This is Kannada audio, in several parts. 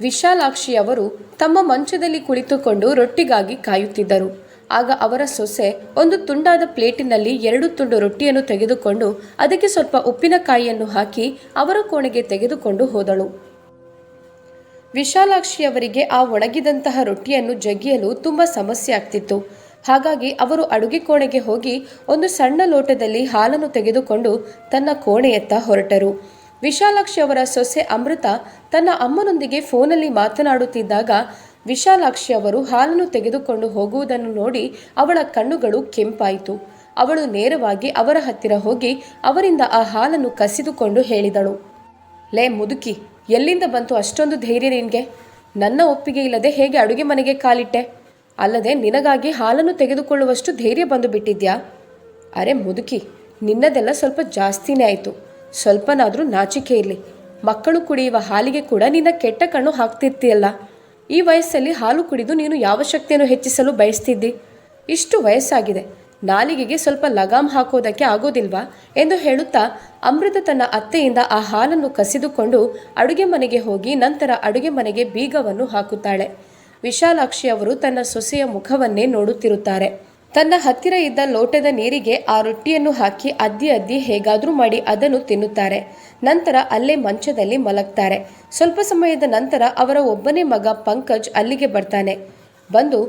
ವಿಶಾಲಾಕ್ಷಿ ಅವರು ತಮ್ಮ ಮಂಚದಲ್ಲಿ ಕುಳಿತುಕೊಂಡು ರೊಟ್ಟಿಗಾಗಿ ಕಾಯುತ್ತಿದ್ದರು. ಆಗ ಅವರ ಸೊಸೆ ಒಂದು ತುಂಡಾದ ಪ್ಲೇಟಿನಲ್ಲಿ ಎರಡು ತುಂಡು ರೊಟ್ಟಿಯನ್ನು ತೆಗೆದುಕೊಂಡು ಅದಕ್ಕೆ ಸ್ವಲ್ಪ ಉಪ್ಪಿನಕಾಯಿಯನ್ನು ಹಾಕಿ ಅವರ ಕೋಣೆಗೆ ತೆಗೆದುಕೊಂಡು ಹೋದಳು. ವಿಶಾಲಾಕ್ಷಿಯವರಿಗೆ ಆ ಒಣಗಿದಂತಹ ರೊಟ್ಟಿಯನ್ನು ಜಗಿಯಲು ತುಂಬ ಸಮಸ್ಯೆ ಆಗ್ತಿತ್ತು. ಹಾಗಾಗಿ ಅವರು ಅಡುಗೆ ಕೋಣೆಗೆ ಹೋಗಿ ಒಂದು ಸಣ್ಣ ಲೋಟದಲ್ಲಿ ಹಾಲನ್ನು ತೆಗೆದುಕೊಂಡು ತನ್ನ ಕೋಣೆಯತ್ತ ಹೊರಟರು. ವಿಶಾಲಾಕ್ಷಿ ಅವರ ಸೊಸೆ ಅಮೃತ ತನ್ನ ಅಮ್ಮನೊಂದಿಗೆ ಫೋನಲ್ಲಿ ಮಾತನಾಡುತ್ತಿದ್ದಾಗ ವಿಶಾಲಾಕ್ಷಿ ಅವರು ಹಾಲನ್ನು ತೆಗೆದುಕೊಂಡು ಹೋಗುವುದನ್ನು ನೋಡಿ ಅವಳ ಕಣ್ಣುಗಳು ಕೆಂಪಾಯಿತು. ಅವಳು ನೇರವಾಗಿ ಅವರ ಹತ್ತಿರ ಹೋಗಿ ಅವರಿಂದ ಆ ಹಾಲನ್ನು ಕಸಿದುಕೊಂಡು ಹೇಳಿದಳು, ಲೇ ಮುದುಕಿ, ಎಲ್ಲಿಂದ ಬಂತು ಅಷ್ಟೊಂದು ಧೈರ್ಯ ನಿನಗೆ? ನನ್ನ ಒಪ್ಪಿಗೆ ಇಲ್ಲದೆ ಹೇಗೆ ಅಡುಗೆ ಮನೆಗೆ ಕಾಲಿಟ್ಟೆ? ಅಲ್ಲದೆ ನಿನಗಾಗಿ ಹಾಲನ್ನು ತೆಗೆದುಕೊಳ್ಳುವಷ್ಟು ಧೈರ್ಯ ಬಂದು ಬಿಟ್ಟಿದ್ಯಾ ಅರೆ ಮುದುಕಿ, ನಿನ್ನದೆಲ್ಲ ಸ್ವಲ್ಪ ಜಾಸ್ತಿನೇ ಆಯಿತು. ಸ್ವಲ್ಪನಾದರೂ ನಾಚಿಕೆ ಇರಲಿ. ಮಕ್ಕಳು ಕುಡಿಯುವ ಹಾಲಿಗೆ ಕೂಡ ನಿನ್ನ ಕೆಟ್ಟ ಕಣ್ಣು ಹಾಕ್ತಿರ್ತೀಯಲ್ಲ. ಈ ವಯಸ್ಸಲ್ಲಿ ಹಾಲು ಕುಡಿದು ನೀನು ಯಾವ ಶಕ್ತಿಯನ್ನು ಹೆಚ್ಚಿಸಲು ಬಯಸ್ತಿದ್ದಿ? ಇಷ್ಟು ವಯಸ್ಸಾಗಿದೆ. ನಾಲಿಗೆಗೆ ಸ್ವಲ್ಪ ಲಗಾಮ್ ಹಾಕೋದಕ್ಕೆ ಆಗೋದಿಲ್ವಾ? ಎಂದು ಹೇಳುತ್ತಾ ಅಮೃತ ತನ್ನ ಅತ್ತೆಯಿಂದ ಆ ಹಾಲನ್ನು ಕಸಿದುಕೊಂಡು ಅಡುಗೆ ಮನೆಗೆ ಹೋಗಿ ನಂತರ ಅಡುಗೆ ಮನೆಗೆ ಬೀಗವನ್ನು ಹಾಕುತ್ತಾಳೆ. ವಿಶಾಲಾಕ್ಷಿ ಅವರು ತನ್ನ ಸೊಸೆಯ ಮುಖವನ್ನೇ ನೋಡುತ್ತಿರುತ್ತಾರೆ. ತನ್ನ ಹತ್ತಿರ ಇದ್ದ ಲೋಟದ ನೀರಿಗೆ ಆ ರೊಟ್ಟಿಯನ್ನು ಹಾಕಿ ಅದ್ದಿ ಅದ್ದಿ ಹೇಗಾದರೂ ಮಾಡಿ ಅದನ್ನು ತಿನ್ನುತ್ತಾರೆ. ನಂತರ ಅಲ್ಲೇ ಮಂಚದಲ್ಲಿ ಮಲಗ್ತಾರೆ. ಸ್ವಲ್ಪ ಸಮಯದ ನಂತರ ಅವರ ಒಬ್ಬನೇ ಮಗ ಪಂಕಜ್ ಅಲ್ಲಿಗೆ ಬರ್ತಾನೆ. ಬಂದು,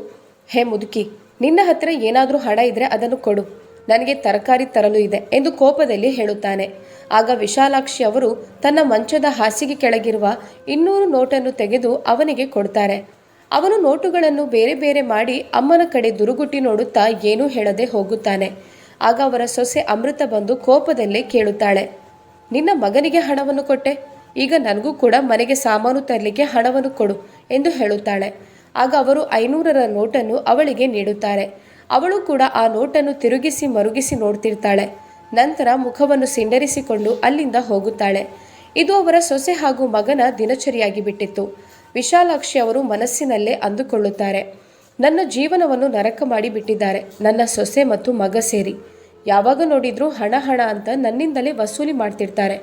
ಹೇ ಮುದುಕಿ, ನಿನ್ನ ಹತ್ತಿರ ಏನಾದರೂ ಹಣ ಇದ್ರೆ ಅದನ್ನು ಕೊಡು. ನನಗೆ ತರಕಾರಿ ತರಲು ಇದೆ ಎಂದು ಕೋಪದಲ್ಲಿ ಹೇಳುತ್ತಾನೆ. ಆಗ ವಿಶಾಲಾಕ್ಷಿ ಅವರು ತನ್ನ ಮಂಚದ ಹಾಸಿಗೆ ಕೆಳಗಿರುವ ಇನ್ನೂರು ನೋಟನ್ನು ತೆಗೆದು ಅವನಿಗೆ ಕೊಡ್ತಾರೆ. ಅವನು ನೋಟುಗಳನ್ನು ಬೇರೆ ಬೇರೆ ಮಾಡಿ ಅಮ್ಮನ ಕಡೆ ದುರುಗುಟ್ಟಿ ನೋಡುತ್ತಾ ಏನೂ ಹೇಳದೆ ಹೋಗುತ್ತಾನೆ. ಆಗ ಅವರ ಸೊಸೆ ಅಮೃತ ಬಂದು ಕೋಪದಲ್ಲೇ ಕೇಳುತ್ತಾಳೆ, ನಿನ್ನ ಮಗನಿಗೆ ಹಣವನ್ನು ಕೊಟ್ಟೆ? ಈಗ ನನಗೂ ಕೂಡ ಮನೆಗೆ ಸಾಮಾನು ತರಲಿಕ್ಕೆ ಹಣವನ್ನು ಕೊಡು ಎಂದು ಹೇಳುತ್ತಾಳೆ. ಆಗ ಅವರು ಐನೂರರ ನೋಟನ್ನು ಅವಳಿಗೆ ನೀಡುತ್ತಾರೆ. ಅವಳು ಕೂಡ ಆ ನೋಟನ್ನು ತಿರುಗಿಸಿ ಮರುಗಿಸಿ ನೋಡ್ತಿರ್ತಾಳೆ. ನಂತರ ಮುಖವನ್ನು ಸಿಂಡರಿಸಿಕೊಂಡು ಅಲ್ಲಿಂದ ಹೋಗುತ್ತಾಳೆ. ಇದು ಅವರ ಸೊಸೆ ಹಾಗೂ ಮಗನ ದಿನಚರಿಯಾಗಿ ಬಿಟ್ಟಿತ್ತು. ವಿಶಾಲಾಕ್ಷಿ ಅವರು ಮನಸ್ಸಿನಲ್ಲೇ ಅಂದುಕೊಳ್ಳುತ್ತಾರೆ. ನನ್ನ ಜೀವನವನ್ನು ನರಕ ಮಾಡಿ ಬಿಟ್ಟಿದ್ದಾರೆ ನನ್ನ ಸೊಸೆ ಮತ್ತು ಮಗ ಸೇರಿ. ಯಾವಾಗ ನೋಡಿದ್ರೂ ಹಣ ಹಣ ಅಂತ ನನ್ನಿಂದಲೇ ವಸೂಲಿ ಮಾಡ್ತಿರ್ತಾರೆ.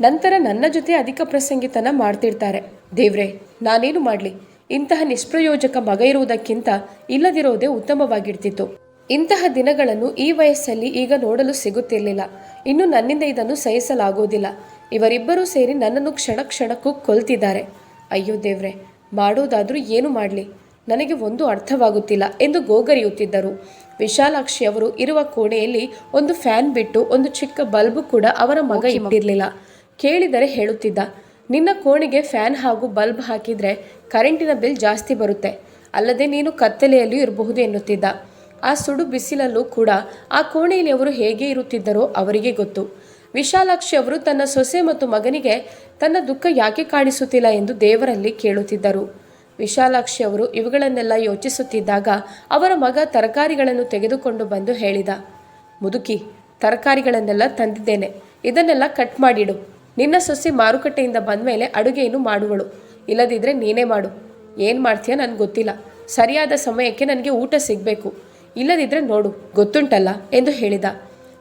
ನಂತರ ನನ್ನ ಜೊತೆ ಅಧಿಕ ಪ್ರಸಂಗಿತನ ಮಾಡ್ತಿರ್ತಾರೆ. ದೇವ್ರೆ, ನಾನೇನು ಮಾಡಲಿ? ಇಂತಹ ನಿಷ್ಪ್ರಯೋಜಕ ಮಗ ಇರುವುದಕ್ಕಿಂತ ಇಲ್ಲದಿರೋದೇ ಉತ್ತಮವಾಗಿರ್ತಿತ್ತು. ಇಂತಹ ದಿನಗಳನ್ನು ಈ ವಯಸ್ಸಲ್ಲಿ ಈಗ ನೋಡಲು ಸಿಗುತ್ತಿರಲಿಲ್ಲ. ಇನ್ನು ನನ್ನಿಂದ ಇದನ್ನು ಸಹಿಸಲಾಗುವುದಿಲ್ಲ. ಇವರಿಬ್ಬರೂ ಸೇರಿ ನನ್ನನ್ನು ಕ್ಷಣ, ಕ್ಷಣಕ್ಕೂ ಕೊಲ್ತಿದ್ದಾರೆ. ಅಯ್ಯೋ ದೇವ್ರೆ ಮಾಡೋದಾದರೂ ಏನು ಮಾಡಲಿ? ನನಗೆ ಒಂದು ಅರ್ಥವಾಗುತ್ತಿಲ್ಲ ಎಂದು ಗೋಗರಿಯುತ್ತಿದ್ದರು. ವಿಶಾಲಾಕ್ಷಿ ಅವರು ಇರುವ ಕೋಣೆಯಲ್ಲಿ ಒಂದು ಫ್ಯಾನ್ ಬಿಟ್ಟು ಒಂದು ಚಿಕ್ಕ ಬಲ್ಬು ಕೂಡ ಅವರ ಮಗ ಇಟ್ಟಿರಲಿಲ್ಲ. ಕೇಳಿದರೆ ಹೇಳುತ್ತಿದ್ದ ನಿನ್ನ ಕೋಣೆಗೆ ಫ್ಯಾನ್ ಹಾಗೂ ಬಲ್ಬ್ ಹಾಕಿದರೆ ಕರೆಂಟಿನ ಬಿಲ್ ಜಾಸ್ತಿ ಬರುತ್ತೆ. ಅಲ್ಲದೆ ನೀನು ಕತ್ತಲೆಯಲ್ಲೂ ಇರಬಹುದು ಎನ್ನುತ್ತಿದ್ದ. ಆ ಸುಡು ಬಿಸಿಲಲ್ಲೂ ಕೂಡ ಆ ಕೋಣೆಯಲ್ಲಿ ಅವರು ಹೇಗೆ ಇರುತ್ತಿದ್ದರೋ ಅವರಿಗೆ ಗೊತ್ತು. ವಿಶಾಲಾಕ್ಷಿ ಅವರು ತನ್ನ ಸೊಸೆ ಮತ್ತು ಮಗನಿಗೆ ತನ್ನ ದುಃಖ ಯಾಕೆ ಕಾಣಿಸುತ್ತಿಲ್ಲ ಎಂದು ದೇವರಲ್ಲಿ ಕೇಳುತ್ತಿದ್ದರು. ವಿಶಾಲಾಕ್ಷಿ ಅವರು ಇವುಗಳನ್ನೆಲ್ಲ ಯೋಚಿಸುತ್ತಿದ್ದಾಗ ಅವರ ಮಗ ತರಕಾರಿಗಳನ್ನು ತೆಗೆದುಕೊಂಡು ಬಂದು ಹೇಳಿದ, ಮುದುಕಿ, ತರಕಾರಿಗಳನ್ನೆಲ್ಲ ತಂದಿದ್ದೇನೆ. ಇದನ್ನೆಲ್ಲ ಕಟ್ ಮಾಡಿಡು. ನಿನ್ನ ಸೊಸೆ ಮಾರುಕಟ್ಟೆಯಿಂದ ಬಂದ ಮೇಲೆ ಅಡುಗೆಯನ್ನು ಮಾಡುವಳು. ಇಲ್ಲದಿದ್ದರೆ ನೀನೇ ಮಾಡು. ಏನು ಮಾಡ್ತೀಯ ನನಗೆ ಗೊತ್ತಿಲ್ಲ. ಸರಿಯಾದ ಸಮಯಕ್ಕೆ ನನಗೆ ಊಟ ಸಿಗಬೇಕು. ಇಲ್ಲದಿದ್ದರೆ ನೋಡು, ಗೊತ್ತುಂಟಲ್ಲ? ಎಂದು ಹೇಳಿದ.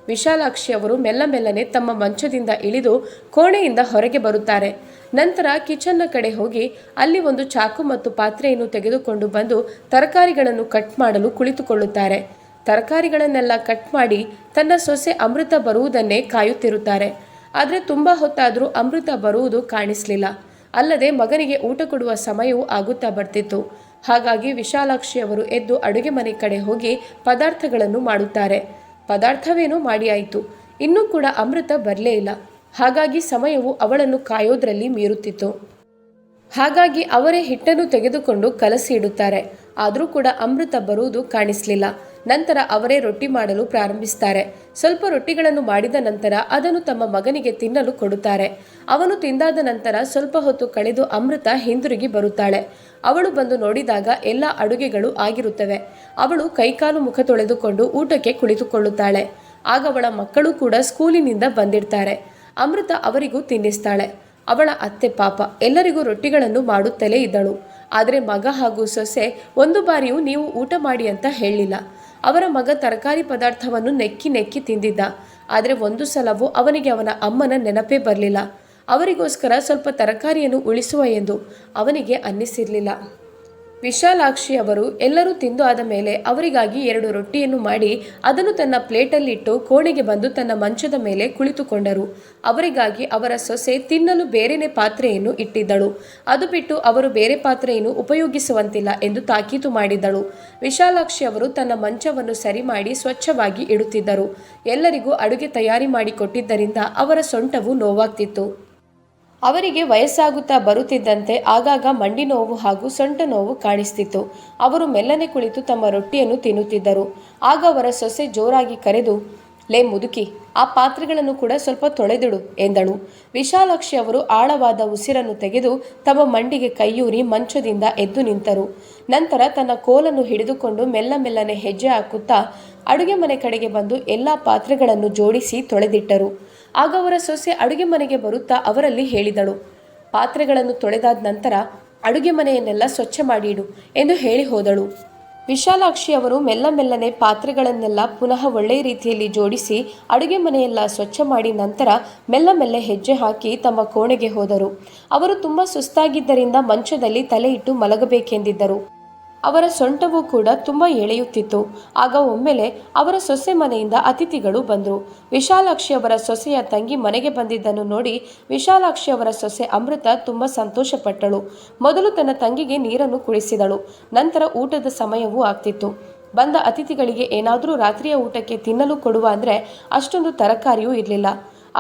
ವಿಶಾಲಾಕ್ಷಿ ಅವರು ಮೆಲ್ಲ ಮೆಲ್ಲನೆ ತಮ್ಮ ಮಂಚದಿಂದ ಇಳಿದು ಕೋಣೆಯಿಂದ ಹೊರಗೆ ಬರುತ್ತಾರೆ. ನಂತರ ಕಿಚನ್ನ ಕಡೆ ಹೋಗಿ ಅಲ್ಲಿ ಒಂದು ಚಾಕು ಮತ್ತು ಪಾತ್ರೆಯನ್ನು ತೆಗೆದುಕೊಂಡು ಬಂದು ತರಕಾರಿಗಳನ್ನು ಕಟ್ ಮಾಡಲು ಕುಳಿತುಕೊಳ್ಳುತ್ತಾರೆ. ತರಕಾರಿಗಳನ್ನೆಲ್ಲ ಕಟ್ ಮಾಡಿ ತನ್ನ ಸೊಸೆ ಅಮೃತ ಬರುವುದನ್ನೇ ಕಾಯುತ್ತಿರುತ್ತಾರೆ. ಆದರೆ ತುಂಬ ಹೊತ್ತಾದರೂ ಅಮೃತ ಬರುವುದು ಕಾಣಿಸಲಿಲ್ಲ. ಅಲ್ಲದೆ ಮಗನಿಗೆ ಊಟ ಕೊಡುವ ಸಮಯವೂ ಆಗುತ್ತಾ ಬರ್ತಿತ್ತು. ಹಾಗಾಗಿ ವಿಶಾಲಾಕ್ಷಿ ಅವರು ಎದ್ದು ಅಡುಗೆ ಮನೆ ಕಡೆ ಹೋಗಿ ಪದಾರ್ಥಗಳನ್ನು ಮಾಡುತ್ತಾರೆ. ಪದಾರ್ಥವೇನೋ ಮಾಡಿ ಆಯಿತು ಇನ್ನೂ ಕೂಡ ಅಮೃತ ಬರಲೇ ಇಲ್ಲ. ಹಾಗಾಗಿ ಸಮಯವು ಅವಳನ್ನು ಕಾಯೋದ್ರಲ್ಲಿ ಮೀರುತ್ತಿತ್ತು. ಹಾಗಾಗಿ ಅವರೇ ಹಿಟ್ಟನ್ನು ತೆಗೆದುಕೊಂಡು ಕಲಸಿ ಇಡುತ್ತಾರೆ. ಆದರೂ ಕೂಡ ಅಮೃತ ಬರುವುದು ಕಾಣಿಸಲಿಲ್ಲ. ನಂತರ ಅವರೇ ರೊಟ್ಟಿ ಮಾಡಲು ಪ್ರಾರಂಭಿಸ್ತಾರೆ. ಸ್ವಲ್ಪ ರೊಟ್ಟಿಗಳನ್ನು ಮಾಡಿದ ನಂತರ ಅದನ್ನು ತಮ್ಮ ಮಗನಿಗೆ ತಿನ್ನಲು ಕೊಡುತ್ತಾರೆ. ಅವನು ತಿಂದಾದ ನಂತರ ಸ್ವಲ್ಪ ಹೊತ್ತು ಕಳೆದು ಅಮೃತ ಹಿಂದಿರುಗಿ ಬರುತ್ತಾಳೆ. ಅವಳು ಬಂದು ನೋಡಿದಾಗ ಎಲ್ಲ ಅಡುಗೆಗಳು ಆಗಿರುತ್ತವೆ. ಅವಳು ಕೈಕಾಲು ಮುಖ ತೊಳೆದುಕೊಂಡು ಊಟಕ್ಕೆ ಕುಳಿತುಕೊಳ್ಳುತ್ತಾಳೆ. ಆಗ ಅವಳ ಮಕ್ಕಳು ಕೂಡ ಸ್ಕೂಲಿನಿಂದ ಬಂದಿರ್ತಾರೆ. ಅಮೃತ ಅವರಿಗೂ ತಿನ್ನಿಸ್ತಾಳೆ. ಅವಳ ಅತ್ತೆ ಪಾಪ ಎಲ್ಲರಿಗೂ ರೊಟ್ಟಿಗಳನ್ನು ಮಾಡುತ್ತಲೇ ಇದ್ದಳು. ಆದರೆ ಮಗ ಹಾಗೂ ಸೊಸೆ ಒಂದು ಬಾರಿಯೂ ನೀವು ಊಟ ಮಾಡಿ ಅಂತ ಹೇಳಲಿಲ್ಲ ಅವರ ಮಗ ತರಕಾರಿ ಪದಾರ್ಥವನ್ನು ನೆಕ್ಕಿ ನೆಕ್ಕಿ ತಿಂದಿದ್ದ. ಆದರೆ ಒಂದು ಸಲವೂ ಅವನಿಗೆ ಅವನ ಅಮ್ಮನ ನೆನಪೇ ಬರಲಿಲ್ಲ. ಅವರಿಗೋಸ್ಕರ ಸ್ವಲ್ಪ ತರಕಾರಿಯನ್ನು ಉಳಿಸುವ ಎಂದು ಅವನಿಗೆ ಅನ್ನಿಸಿರಲಿಲ್ಲ. ವಿಶಾಲಾಕ್ಷಿ ಅವರು ಎಲ್ಲರೂ ತಿಂದು ಆದ ಮೇಲೆ ಅವರಿಗಾಗಿ ಎರಡು ರೊಟ್ಟಿಯನ್ನು ಮಾಡಿ ಅದನ್ನು ತನ್ನ ಪ್ಲೇಟಲ್ಲಿಟ್ಟು ಕೋಣೆಗೆ ಬಂದು ತನ್ನ ಮಂಚದ ಮೇಲೆ ಕುಳಿತುಕೊಂಡರು. ಅವರಿಗಾಗಿ ಅವರ ಸೊಸೆ ತಿನ್ನಲು ಬೇರೆನೆ ಪಾತ್ರೆಯನ್ನು ಇಟ್ಟಿದ್ದಳು. ಅದು ಬಿಟ್ಟು ಅವರು ಬೇರೆ ಪಾತ್ರೆಯನ್ನು ಉಪಯೋಗಿಸುವಂತಿಲ್ಲ ಎಂದು ತಾಕೀತು ಮಾಡಿದ್ದಳು. ವಿಶಾಲಾಕ್ಷಿ ಅವರು ತನ್ನ ಮಂಚವನ್ನು ಸರಿ ಮಾಡಿ ಸ್ವಚ್ಛವಾಗಿ ಇಡುತ್ತಿದ್ದರು. ಎಲ್ಲರಿಗೂ ಅಡುಗೆ ತಯಾರಿ ಮಾಡಿಕೊಟ್ಟಿದ್ದರಿಂದ ಅವರ ಸೊಂಟವು ನೋವಾಗ್ತಿತ್ತು. ಅವರಿಗೆ ವಯಸ್ಸಾಗುತ್ತಾ ಬರುತ್ತಿದ್ದಂತೆ ಆಗಾಗ ಮಂಡಿ ನೋವು ಹಾಗೂ ಸೊಂಟ ನೋವು ಕಾಣಿಸ್ತಿತ್ತು. ಅವರು ಮೆಲ್ಲನೆ ಕುಳಿತು ತಮ್ಮ ರೊಟ್ಟಿಯನ್ನು ತಿನ್ನುತ್ತಿದ್ದರು. ಆಗ ಅವರ ಸೊಸೆ ಜೋರಾಗಿ ಕರೆದು, ಲೇ ಮುದುಕಿ, ಆ ಪಾತ್ರೆಗಳನ್ನು ಕೂಡ ಸ್ವಲ್ಪ ತೊಳೆದಿಡು ಎಂದಳು. ವಿಶಾಲಾಕ್ಷಿ ಅವರು ಆಳವಾದ ಉಸಿರನ್ನು ತೆಗೆದು ತಮ್ಮ ಮಂಡಿಗೆ ಕೈಯೂರಿ ಮಂಚದಿಂದ ಎದ್ದು ನಿಂತರು. ನಂತರ ತನ್ನ ಕೋಲನ್ನು ಹಿಡಿದುಕೊಂಡು ಮೆಲ್ಲ ಮೆಲ್ಲನೆ ಹೆಜ್ಜೆ ಹಾಕುತ್ತಾ ಅಡುಗೆ ಮನೆ ಕಡೆಗೆ ಬಂದು ಎಲ್ಲ ಪಾತ್ರೆಗಳನ್ನು ಜೋಡಿಸಿ ತೊಳೆದಿಟ್ಟರು. ಆಗ ಅವರ ಸೊಸೆ ಅಡುಗೆ ಮನೆಗೆ ಬರುತ್ತಾ ಅವರಲ್ಲಿ ಹೇಳಿದಳು, ಪಾತ್ರೆಗಳನ್ನು ತೊಳೆದಾದ ನಂತರ ಅಡುಗೆ ಮನೆಯನ್ನೆಲ್ಲ ಸ್ವಚ್ಛ ಮಾಡಿಡು ಎಂದು ಹೇಳಿ ಹೋದಳು. ವಿಶಾಲಾಕ್ಷಿ ಅವರು ಮೆಲ್ಲ ಮೆಲ್ಲನೆ ಪಾತ್ರೆಗಳನ್ನೆಲ್ಲ ಪುನಃ ಒಳ್ಳೆಯ ರೀತಿಯಲ್ಲಿ ಜೋಡಿಸಿ ಅಡುಗೆ ಮನೆಯೆಲ್ಲ ಸ್ವಚ್ಛ ಮಾಡಿ ನಂತರ ಮೆಲ್ಲ ಮೆಲ್ಲ ಹೆಜ್ಜೆ ಹಾಕಿ ತಮ್ಮ ಕೋಣೆಗೆ ಹೋದರು. ಅವರು ತುಂಬ ಸುಸ್ತಾಗಿದ್ದರಿಂದ ಮಂಚದಲ್ಲಿ ತಲೆ ಇಟ್ಟು ಮಲಗಬೇಕೆಂದಿದ್ದರು. ಅವರ ಸೊಂಟವೂ ಕೂಡ ತುಂಬ ಎಳೆಯುತ್ತಿತ್ತು. ಆಗ ಒಮ್ಮೆಲೆ ಅವರ ಸೊಸೆ ಮನೆಯಿಂದ ಅತಿಥಿಗಳು ಬಂದರು. ವಿಶಾಲಾಕ್ಷಿ ಅವರ ಸೊಸೆಯ ತಂಗಿ ಮನೆಗೆ ಬಂದಿದ್ದನ್ನು ನೋಡಿ ವಿಶಾಲಾಕ್ಷಿ ಅವರ ಸೊಸೆ ಅಮೃತ ತುಂಬ ಸಂತೋಷಪಟ್ಟಳು. ಮೊದಲು ತನ್ನ ತಂಗಿಗೆ ನೀರನ್ನು ಕುಡಿಸಿದಳು. ನಂತರ ಊಟದ ಸಮಯವೂ ಆಗ್ತಿತ್ತು. ಬಂದ ಅತಿಥಿಗಳಿಗೆ ಏನಾದರೂ ರಾತ್ರಿಯ ಊಟಕ್ಕೆ ತಿನ್ನಲು ಕೊಡುವ ಅಂದರೆ ಅಷ್ಟೊಂದು ತರಕಾರಿಯೂ ಇರಲಿಲ್ಲ.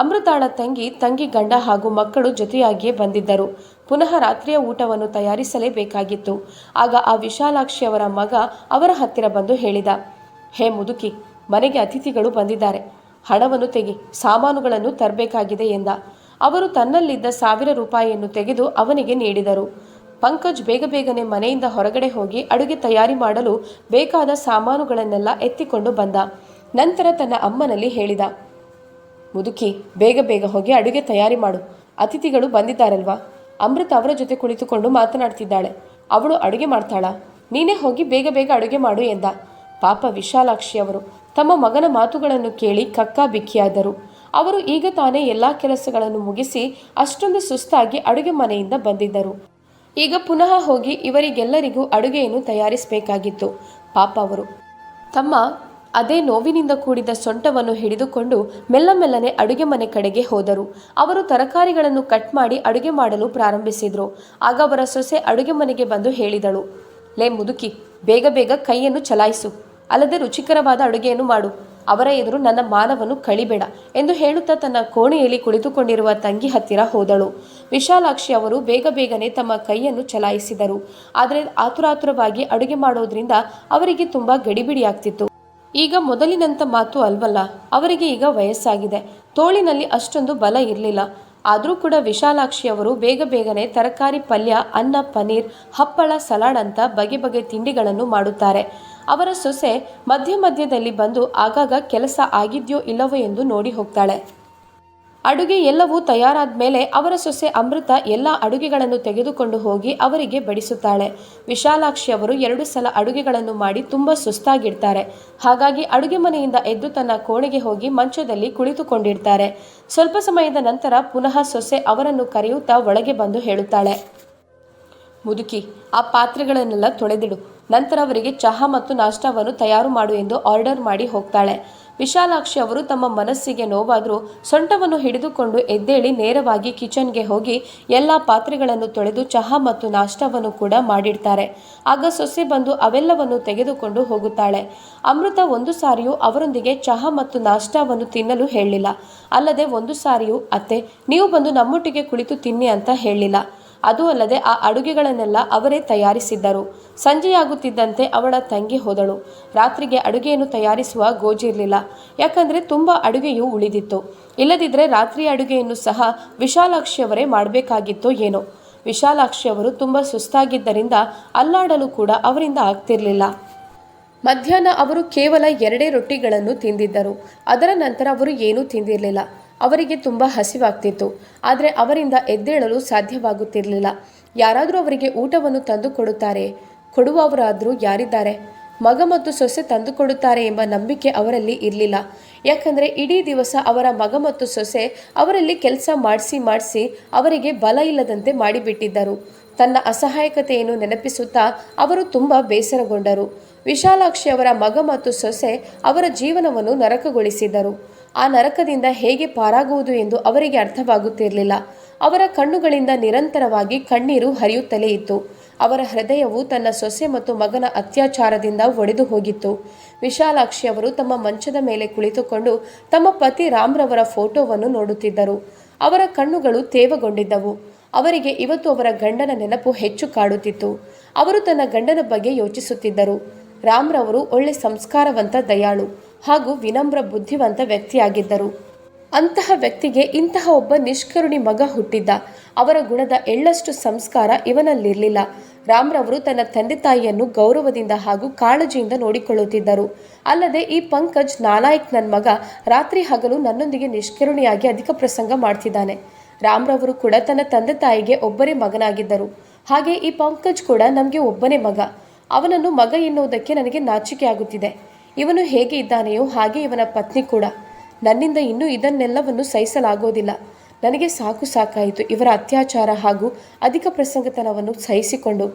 ಅಮೃತಾಳ ತಂಗಿ ತಂಗಿ ಗಂಡ ಹಾಗೂ ಮಕ್ಕಳು ಜೊತೆಯಾಗಿಯೇ ಬಂದಿದ್ದರು. ಪುನಃ ರಾತ್ರಿಯ ಊಟವನ್ನು ತಯಾರಿಸಲೇಬೇಕಾಗಿತ್ತು. ಆಗ ಆ ವಿಶಾಲಾಕ್ಷಿಯವರ ಮಗ ಅವರ ಹತ್ತಿರ ಬಂದು ಹೇಳಿದ, ಹೇ ಮುದುಕಿ, ಮನೆಗೆ ಅತಿಥಿಗಳು ಬಂದಿದ್ದಾರೆ. ಹಣವನ್ನು ತೆಗಿ, ಸಾಮಾನುಗಳನ್ನು ತರಬೇಕಾಗಿದೆ ಎಂದ. ಅವರು ತನ್ನಲ್ಲಿದ್ದ ಸಾವಿರ ರೂಪಾಯಿಯನ್ನು ತೆಗೆದು ಅವನಿಗೆ ನೀಡಿದರು. ಪಂಕಜ್ ಬೇಗ ಬೇಗನೆ ಮನೆಯಿಂದ ಹೊರಗಡೆ ಹೋಗಿ ಅಡುಗೆ ತಯಾರಿ ಮಾಡಲು ಬೇಕಾದ ಸಾಮಾನುಗಳನ್ನೆಲ್ಲ ಎತ್ತಿಕೊಂಡು ಬಂದ. ನಂತರ ತನ್ನ ಅಮ್ಮನಲ್ಲಿ ಹೇಳಿದ ಮುದುಕಿ, ಬೇಗ ಬೇಗ ಹೋಗಿ ಅಡುಗೆ ತಯಾರಿ ಮಾಡು. ಅತಿಥಿಗಳು ಬಂದಿದ್ದಾರಲ್ವಾ? ಅಮೃತ ಅವರ ಜೊತೆ ಕುಳಿತುಕೊಂಡು ಮಾತನಾಡ್ತಿದ್ದಾಳೆ. ಅವಳು ಅಡುಗೆ ಮಾಡ್ತಾಳ. ನೀನೇ ಹೋಗಿ ಬೇಗ ಬೇಗ ಅಡುಗೆ ಮಾಡು ಎಂದ. ಪಾಪ ವಿಶಾಲಾಕ್ಷಿ ಅವರು. ತಮ್ಮ ಮಗನ ಮಾತುಗಳನ್ನು ಕೇಳಿ ಕಕ್ಕಾ ಬಿಕ್ಕಿಯಾದರು. ಅವರು ಈಗ ತಾನೇ ಎಲ್ಲ ಕೆಲಸಗಳನ್ನು ಮುಗಿಸಿ ಅಷ್ಟೊಂದು ಸುಸ್ತಾಗಿ ಅಡುಗೆ ಮನೆಯಿಂದ ಬಂದಿದ್ದರು. ಈಗ ಪುನಃ ಹೋಗಿ ಇವರಿಗೆಲ್ಲರಿಗೂ ಅಡುಗೆಯನ್ನು ತಯಾರಿಸಬೇಕಾಗಿತ್ತು. ಪಾಪ ಅವರು. ತಮ್ಮ ಅದೇ ನೋವಿನಿಂದ ಕೂಡಿದ ಸೊಂಟವನ್ನು ಹಿಡಿದುಕೊಂಡು ಮೆಲ್ಲ ಮೆಲ್ಲನೆ ಅಡುಗೆ ಮನೆ ಕಡೆಗೆ ಹೋದರು. ಅವರು ತರಕಾರಿಗಳನ್ನು ಕಟ್ ಮಾಡಿ ಅಡುಗೆ ಮಾಡಲು ಪ್ರಾರಂಭಿಸಿದರು. ಆಗ ಅವರ ಸೊಸೆ ಅಡುಗೆ ಮನೆಗೆ ಬಂದು ಹೇಳಿದಳು, ಲೇ ಮುದುಕಿ, ಬೇಗ ಬೇಗ ಕೈಯನ್ನು ಚಲಾಯಿಸು. ಅಲ್ಲದೆ ರುಚಿಕರವಾದ ಅಡುಗೆಯನ್ನು ಮಾಡು. ಅವರ ಎದುರು ನನ್ನ ಮಾನವನ್ನು ಕಳಿಬೇಡ ಎಂದು ಹೇಳುತ್ತಾ ತನ್ನ ಕೋಣೆಯಲ್ಲಿ ಕುಳಿತುಕೊಂಡಿರುವ ತಂಗಿ ಹತ್ತಿರ ಹೋದಳು. ವಿಶಾಲಾಕ್ಷಿ ಅವರು ಬೇಗ ಬೇಗನೆ ತಮ್ಮ ಕೈಯನ್ನು ಚಲಾಯಿಸಿದರು. ಆದರೆ ಆತುರಾತುರವಾಗಿ ಅಡುಗೆ ಮಾಡೋದ್ರಿಂದ ಅವರಿಗೆ ತುಂಬ ಗಡಿಬಿಡಿಯಾಗ್ತಿತ್ತು. ಈಗ ಮೊದಲಿನಂಥ ಮಾತು ಅಲ್ವಲ್ಲ? ಅವರಿಗೆ ಈಗ ವಯಸ್ಸಾಗಿದೆ. ತೋಳಿನಲ್ಲಿ ಅಷ್ಟೊಂದು ಬಲ ಇರಲಿಲ್ಲ. ಆದರೂ ಕೂಡ ವಿಶಾಲಾಕ್ಷಿಯವರು ಬೇಗ ಬೇಗನೆ ತರಕಾರಿ, ಪಲ್ಯ, ಅನ್ನ, ಪನೀರ್, ಹಪ್ಪಳ, ಸಲಾಡ್ ಅಂತ ಬಗೆ ಬಗೆ ತಿಂಡಿಗಳನ್ನು ಮಾಡುತ್ತಾರೆ. ಅವರ ಸೊಸೆ ಮಧ್ಯ ಮಧ್ಯದಲ್ಲಿ ಬಂದು ಆಗಾಗ ಕೆಲಸ ಆಗಿದೆಯೋ ಇಲ್ಲವೋ ಎಂದು ನೋಡಿ ಹೋಗ್ತಾಳೆ. ಅಡುಗೆ ಎಲ್ಲವೂ ತಯಾರಾದ ಮೇಲೆ ಅವರ ಸೊಸೆ ಅಮೃತ ಎಲ್ಲ ಅಡುಗೆಗಳನ್ನು ತೆಗೆದುಕೊಂಡು ಹೋಗಿ ಅವರಿಗೆ ಬಡಿಸುತ್ತಾಳೆ. ವಿಶಾಲಾಕ್ಷಿ ಅವರು ಎರಡು ಸಲ ಅಡುಗೆಗಳನ್ನು ಮಾಡಿ ತುಂಬ ಸುಸ್ತಾಗಿರ್ತಾರೆ. ಹಾಗಾಗಿ ಅಡುಗೆ ಮನೆಯಿಂದ ಎದ್ದು ತನ್ನ ಕೋಣೆಗೆ ಹೋಗಿ ಮಂಚದಲ್ಲಿ ಕುಳಿತುಕೊಂಡಿರ್ತಾರೆ. ಸ್ವಲ್ಪ ಸಮಯದ ನಂತರ ಪುನಃ ಸೊಸೆ ಅವರನ್ನು ಕರೆಯುತ್ತಾ ಒಳಗೆ ಬಂದು ಹೇಳುತ್ತಾಳೆ. ಮುದುಕಿ, ಆ ಪಾತ್ರೆಗಳನ್ನೆಲ್ಲ ತೊಳೆದಿಡು. ನಂತರ ಅವರಿಗೆ ಚಹಾ ಮತ್ತು ನಾಷ್ಟಾವನ್ನು ತಯಾರು ಮಾಡು ಎಂದು ಆರ್ಡರ್ ಮಾಡಿ ಹೋಗ್ತಾಳೆ. ವಿಶಾಲಾಕ್ಷಿ ಅವರು ತಮ್ಮ ಮನಸ್ಸಿಗೆ ನೋವಾದರೂ ಸೊಂಟವನ್ನು ಹಿಡಿದುಕೊಂಡು ಎದ್ದೇಳಿ ನೇರವಾಗಿ ಕಿಚನ್ಗೆ ಹೋಗಿ ಎಲ್ಲ ಪಾತ್ರೆಗಳನ್ನು ತೊಳೆದು ಚಹಾ ಮತ್ತು ನಾಷ್ಟವನ್ನು ಕೂಡ ಮಾಡಿಡ್ತಾರೆ. ಆಗ ಸೊಸೆ ಬಂದು ಅವೆಲ್ಲವನ್ನು ತೆಗೆದುಕೊಂಡು ಹೋಗುತ್ತಾಳೆ. ಅಮೃತ ಒಂದು ಸಾರಿಯೂ ಅವರೊಂದಿಗೆ ಚಹಾ ಮತ್ತು ನಾಷ್ಟವನ್ನು ತಿನ್ನಲು ಹೇಳಿಲ್ಲ. ಅಲ್ಲದೆ ಒಂದು ಸಾರಿಯೂ, ಅತ್ತೆ, ನೀವು ಬಂದು ನಮ್ಮೊಟ್ಟಿಗೆ ಕುಳಿತು ತಿನ್ನಿ ಅಂತ ಹೇಳಲಿಲ್ಲ ಅದು ಅಲ್ಲದೆ ಆ ಅಡುಗೆಗಳನ್ನೆಲ್ಲ ಅವರೇ ತಯಾರಿಸಿದ್ದರು. ಸಂಜೆಯಾಗುತ್ತಿದ್ದಂತೆ ಅವಳ ತಂಗಿ ಹೋದಳು. ರಾತ್ರಿಗೆ ಅಡುಗೆಯನ್ನು ತಯಾರಿಸುವ ಗೋಜಿರಲಿಲ್ಲ ಯಾಕಂದರೆ ತುಂಬ ಅಡುಗೆಯು ಉಳಿದಿತ್ತು. ಇಲ್ಲದಿದ್ದರೆ ರಾತ್ರಿ ಅಡುಗೆಯನ್ನು ಸಹ ವಿಶಾಲಾಕ್ಷಿಯವರೇ ಮಾಡಬೇಕಾಗಿತ್ತು ಏನೋ. ವಿಶಾಲಾಕ್ಷಿಯವರು ತುಂಬ ಸುಸ್ತಾಗಿದ್ದರಿಂದ ಅಲ್ಲಾಡಲು ಕೂಡ ಅವರಿಂದ ಆಗ್ತಿರಲಿಲ್ಲ. ಮಧ್ಯಾಹ್ನ ಅವರು ಕೇವಲ ಎರಡೇ ರೊಟ್ಟಿಗಳನ್ನು ತಿಂದಿದ್ದರು. ಅದರ ನಂತರ ಅವರು ಏನೂ ತಿಂದಿರಲಿಲ್ಲ. ಅವರಿಗೆ ತುಂಬ ಹಸಿವಾಗ್ತಿತ್ತು. ಆದರೆ ಅವರಿಂದ ಎದ್ದೇಳಲು ಸಾಧ್ಯವಾಗುತ್ತಿರಲಿಲ್ಲ. ಯಾರಾದರೂ ಅವರಿಗೆ ಊಟವನ್ನು ತಂದು ಕೊಡುತ್ತಾರೆ. ಕೊಡುವವರಾದರೂ ಯಾರಿದ್ದಾರೆ? ಮಗ ಮತ್ತು ಸೊಸೆ ತಂದುಕೊಡುತ್ತಾರೆ ಎಂಬ ನಂಬಿಕೆ ಅವರಲ್ಲಿ ಇರಲಿಲ್ಲ. ಯಾಕಂದರೆ ಇಡೀ ದಿವಸ ಅವರ ಮಗ ಮತ್ತು ಸೊಸೆ ಅವರಲ್ಲಿ ಕೆಲಸ ಮಾಡಿಸಿ ಮಾಡಿಸಿ ಅವರಿಗೆ ಬಲ ಇಲ್ಲದಂತೆ ಮಾಡಿಬಿಟ್ಟಿದ್ದರು. ತನ್ನ ಅಸಹಾಯಕತೆಯನ್ನು ನೆನಪಿಸುತ್ತಾ ಅವರು ತುಂಬ ಬೇಸರಗೊಂಡರು. ವಿಶಾಲಾಕ್ಷಿ ಅವರ ಮಗ ಮತ್ತು ಸೊಸೆ ಅವರ ಜೀವನವನ್ನು ನರಕಗೊಳಿಸಿದ್ದರು ಆ ನರಕದಿಂದ ಹೇಗೆ ಪಾರಾಗುವುದು ಎಂದು ಅವರಿಗೆ ಅರ್ಥವಾಗುತ್ತಿರಲಿಲ್ಲ. ಅವರ ಕಣ್ಣುಗಳಿಂದ ನಿರಂತರವಾಗಿ ಕಣ್ಣೀರು ಹರಿಯುತ್ತಲೇ ಇತ್ತು. ಅವರ ಹೃದಯವು ತನ್ನ ಸೊಸೆ ಮತ್ತು ಮಗನ ಅತ್ಯಾಚಾರದಿಂದ ಒಡೆದು ಹೋಗಿತ್ತು. ವಿಶಾಲಾಕ್ಷಿ ಅವರು ತಮ್ಮ ಮಂಚದ ಮೇಲೆ ಕುಳಿತುಕೊಂಡು ತಮ್ಮ ಪತಿ ರಾಮ್ರವರ ಫೋಟೋವನ್ನು ನೋಡುತ್ತಿದ್ದರು. ಅವರ ಕಣ್ಣುಗಳು ತೇವಗೊಂಡಿದ್ದವು. ಅವರಿಗೆ ಇವತ್ತು ಅವರ ಗಂಡನ ನೆನಪು ಹೆಚ್ಚು ಕಾಡುತ್ತಿತ್ತು. ಅವರು ತನ್ನ ಗಂಡನ ಬಗ್ಗೆ ಯೋಚಿಸುತ್ತಿದ್ದರು. ರಾಮ್ರವರು ಒಳ್ಳೆ ಸಂಸ್ಕಾರವಂತ ದಯಾಳು. ಹಾಗೂ ವಿನಮ್ರ ಬುದ್ಧಿವಂತ ವ್ಯಕ್ತಿಯಾಗಿದ್ದರು. ಅಂತಹ ವ್ಯಕ್ತಿಗೆ ಇಂತಹ ಒಬ್ಬ ನಿಷ್ಕರುಣಿ ಮಗ ಹುಟ್ಟಿದ್ದ. ಅವರ ಗುಣದ ಎಳ್ಳಷ್ಟು ಸಂಸ್ಕಾರ ಇವನಲ್ಲಿರಲಿಲ್ಲ. ರಾಮ್ರವರು ತನ್ನ ತಂದೆ ತಾಯಿಯನ್ನು ಗೌರವದಿಂದ ಹಾಗೂ ಕಾಳಜಿಯಿಂದ ನೋಡಿಕೊಳ್ಳುತ್ತಿದ್ದರು. ಅಲ್ಲದೆ ಈ ಪಂಕಜ್ ನಾಲಾಯಕ್ ನನ್ನ ಮಗ, ರಾತ್ರಿ ಹಗಲು ನನ್ನೊಂದಿಗೆ ನಿಷ್ಕರುಣಿಯಾಗಿ ಅಧಿಕ ಪ್ರಸಂಗ ಮಾಡ್ತಿದ್ದಾನೆ. ರಾಮ್ರವರು ಕೂಡ ತನ್ನ ತಂದೆ ತಾಯಿಗೆ ಒಬ್ಬರೇ ಮಗನಾಗಿದ್ದರು. ಹಾಗೆ ಈ ಪಂಕಜ್ ಕೂಡ ನಮಗೆ ಒಬ್ಬನೇ ಮಗ. ಅವನನ್ನು ಮಗ ಎನ್ನುವುದಕ್ಕೆ ನನಗೆ ನಾಚಿಕೆ ಆಗುತ್ತಿದೆ ಇವನು ಹೇಗೆ ಇದ್ದಾನೆಯೋ ಹಾಗೆ ಇವನ ಪತ್ನಿ ಕೂಡ. ನನ್ನಿಂದ ಇನ್ನೂ ಇದನ್ನೆಲ್ಲವನ್ನು ಸಹಿಸಲಾಗೋದಿಲ್ಲ. ನನಗೆ ಸಾಕು ಸಾಕಾಯಿತು ಇವರ ಅತ್ಯಾಚಾರ ಹಾಗೂ ಅಧಿಕ ಪ್ರಸಂಗತನವನ್ನು ಸಹಿಸಿಕೊಂಡು.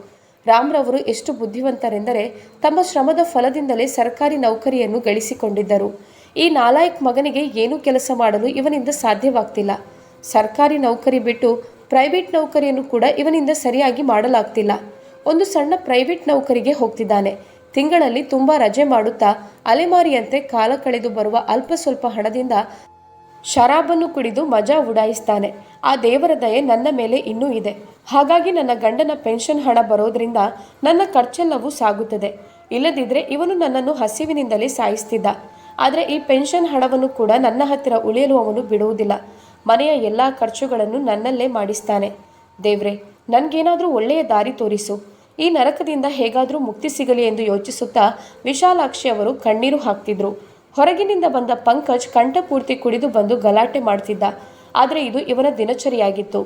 ರಾಮ್ರವರು ಎಷ್ಟು ಬುದ್ಧಿವಂತರೆಂದರೆ ತಮ್ಮ ಶ್ರಮದ ಫಲದಿಂದಲೇ ಸರ್ಕಾರಿ ನೌಕರಿಯನ್ನು ಗಳಿಸಿಕೊಂಡಿದ್ದರು. ಈ ನಾಲಾಯಕ್ ಮಗನಿಗೆ ಏನೂ ಕೆಲಸ ಮಾಡಲು ಇವನಿಂದ ಸಾಧ್ಯವಾಗ್ತಿಲ್ಲ. ಸರ್ಕಾರಿ ನೌಕರಿ ಬಿಟ್ಟು ಪ್ರೈವೇಟ್ ನೌಕರಿಯನ್ನು ಕೂಡ ಇವನಿಂದ ಸರಿಯಾಗಿ ಮಾಡಲಾಗ್ತಿಲ್ಲ. ಒಂದು ಸಣ್ಣ ಪ್ರೈವೇಟ್ ನೌಕರಿಗೆ ಹೋಗ್ತಿದ್ದಾನೆ. ತಿಂಗಳಲ್ಲಿ ತುಂಬ ರಜೆ ಮಾಡುತ್ತಾ ಅಲೆಮಾರಿಯಂತೆ ಕಾಲ ಕಳೆದು ಬರುವ ಅಲ್ಪ ಸ್ವಲ್ಪ ಹಣದಿಂದ ಶರಾಬನ್ನು ಕುಡಿದು ಮಜಾ ಉಡಾಯಿಸ್ತಾನೆ. ಆ ದೇವರ ದಯೆ ನನ್ನ ಮೇಲೆ ಇನ್ನೂ ಇದೆ. ಹಾಗಾಗಿ ನನ್ನ ಗಂಡನ ಪೆನ್ಷನ್ ಹಣ ಬರೋದ್ರಿಂದ ನನ್ನ ಖರ್ಚೆಲ್ಲವೂ ಸಾಗುತ್ತದೆ. ಇಲ್ಲದಿದ್ದರೆ ಇವನು ನನ್ನನ್ನು ಹಸಿವಿನಿಂದಲೇ ಸಾಯಿಸ್ತಿದ್ದ. ಆದರೆ ಈ ಪೆನ್ಷನ್ ಹಣವನ್ನು ಕೂಡ ನನ್ನ ಹತ್ತಿರ ಉಳಿಯಲು ಅವನು ಬಿಡುವುದಿಲ್ಲ. ಮನೆಯ ಎಲ್ಲ ಖರ್ಚುಗಳನ್ನು ನನ್ನಲ್ಲೇ ಮಾಡಿಸ್ತಾನೆ. ದೇವ್ರೆ, ನನಗೇನಾದರೂ ಒಳ್ಳೆಯ ದಾರಿ ತೋರಿಸು. ಈ ನರಕದಿಂದ ಹೇಗಾದರೂ ಮುಕ್ತಿ ಸಿಗಲಿ ಎಂದು ಯೋಚಿಸುತ್ತಾ ವಿಶಾಲಾಕ್ಷಿ ಅವರು ಕಣ್ಣೀರು ಹಾಕ್ತಿದ್ರು. ಹೊರಗಿನಿಂದ ಬಂದ ಪಂಕಜ್ ಕಂಠಪೂರ್ತಿ ಕುಡಿದು ಬಂದು ಗಲಾಟೆ ಮಾಡ್ತಿದ್ದ. ಆದರೆ ಇದು ಇವನ ದಿನಚರಿಯಾಗಿತ್ತು.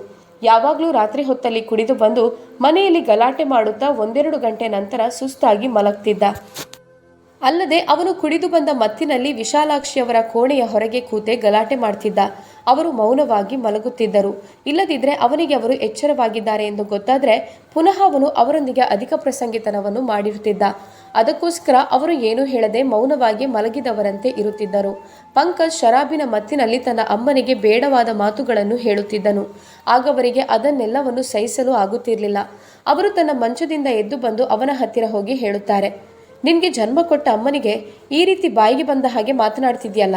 ಯಾವಾಗಲೂ ರಾತ್ರಿ ಹೊತ್ತಲ್ಲಿ ಕುಡಿದು ಬಂದು ಮನೆಯಲ್ಲಿ ಗಲಾಟೆ ಮಾಡುತ್ತಾ ಒಂದೆರಡು ಗಂಟೆ ನಂತರ ಸುಸ್ತಾಗಿ ಮಲಗ್ತಿದ್ದ. ಅಲ್ಲದೆ ಅವನು ಕುಡಿದು ಬಂದ ಮತ್ತಿನಲ್ಲಿ ವಿಶಾಲಾಕ್ಷಿಯವರ ಕೋಣೆಯ ಹೊರಗೆ ಕೂತೆ ಗಲಾಟೆ ಮಾಡ್ತಿದ್ದ. ಅವರು ಮೌನವಾಗಿ ಮಲಗುತ್ತಿದ್ದರು. ಇಲ್ಲದಿದ್ದರೆ ಅವನಿಗೆ ಅವರು ಎಚ್ಚರವಾಗಿದ್ದಾರೆ ಎಂದು ಗೊತ್ತಾದರೆ ಪುನಃ ಅವನು ಅವರೊಂದಿಗೆ ಅಧಿಕ ಪ್ರಸಂಗಿತನವನ್ನು ಮಾಡಿರುತ್ತಿದ್ದ. ಅದಕ್ಕೋಸ್ಕರ ಅವರು ಏನೂ ಹೇಳದೆ ಮೌನವಾಗಿ ಮಲಗಿದವರಂತೆ ಇರುತ್ತಿದ್ದರು. ಪಂಕಜ್ ಶರಾಬಿನ ಮತ್ತಿನಲ್ಲಿ ತನ್ನ ಅಮ್ಮನಿಗೆ ಬೇಡವಾದ ಮಾತುಗಳನ್ನು ಹೇಳುತ್ತಿದ್ದನು. ಆಗವರಿಗೆ ಅದನ್ನೆಲ್ಲವನ್ನು ಸಹಿಸಲು ಆಗುತ್ತಿರಲಿಲ್ಲ. ಅವರು ತನ್ನ ಮಂಚದಿಂದ ಎದ್ದು ಬಂದು ಅವನ ಹತ್ತಿರ ಹೋಗಿ ಹೇಳುತ್ತಾರೆ. ನಿನಗೆ ಜನ್ಮ ಕೊಟ್ಟ ಅಮ್ಮನಿಗೆ ಈ ರೀತಿ ಬಾಯಿಗೆ ಬಂದ ಹಾಗೆ ಮಾತನಾಡ್ತಿದ್ಯಲ್ಲ,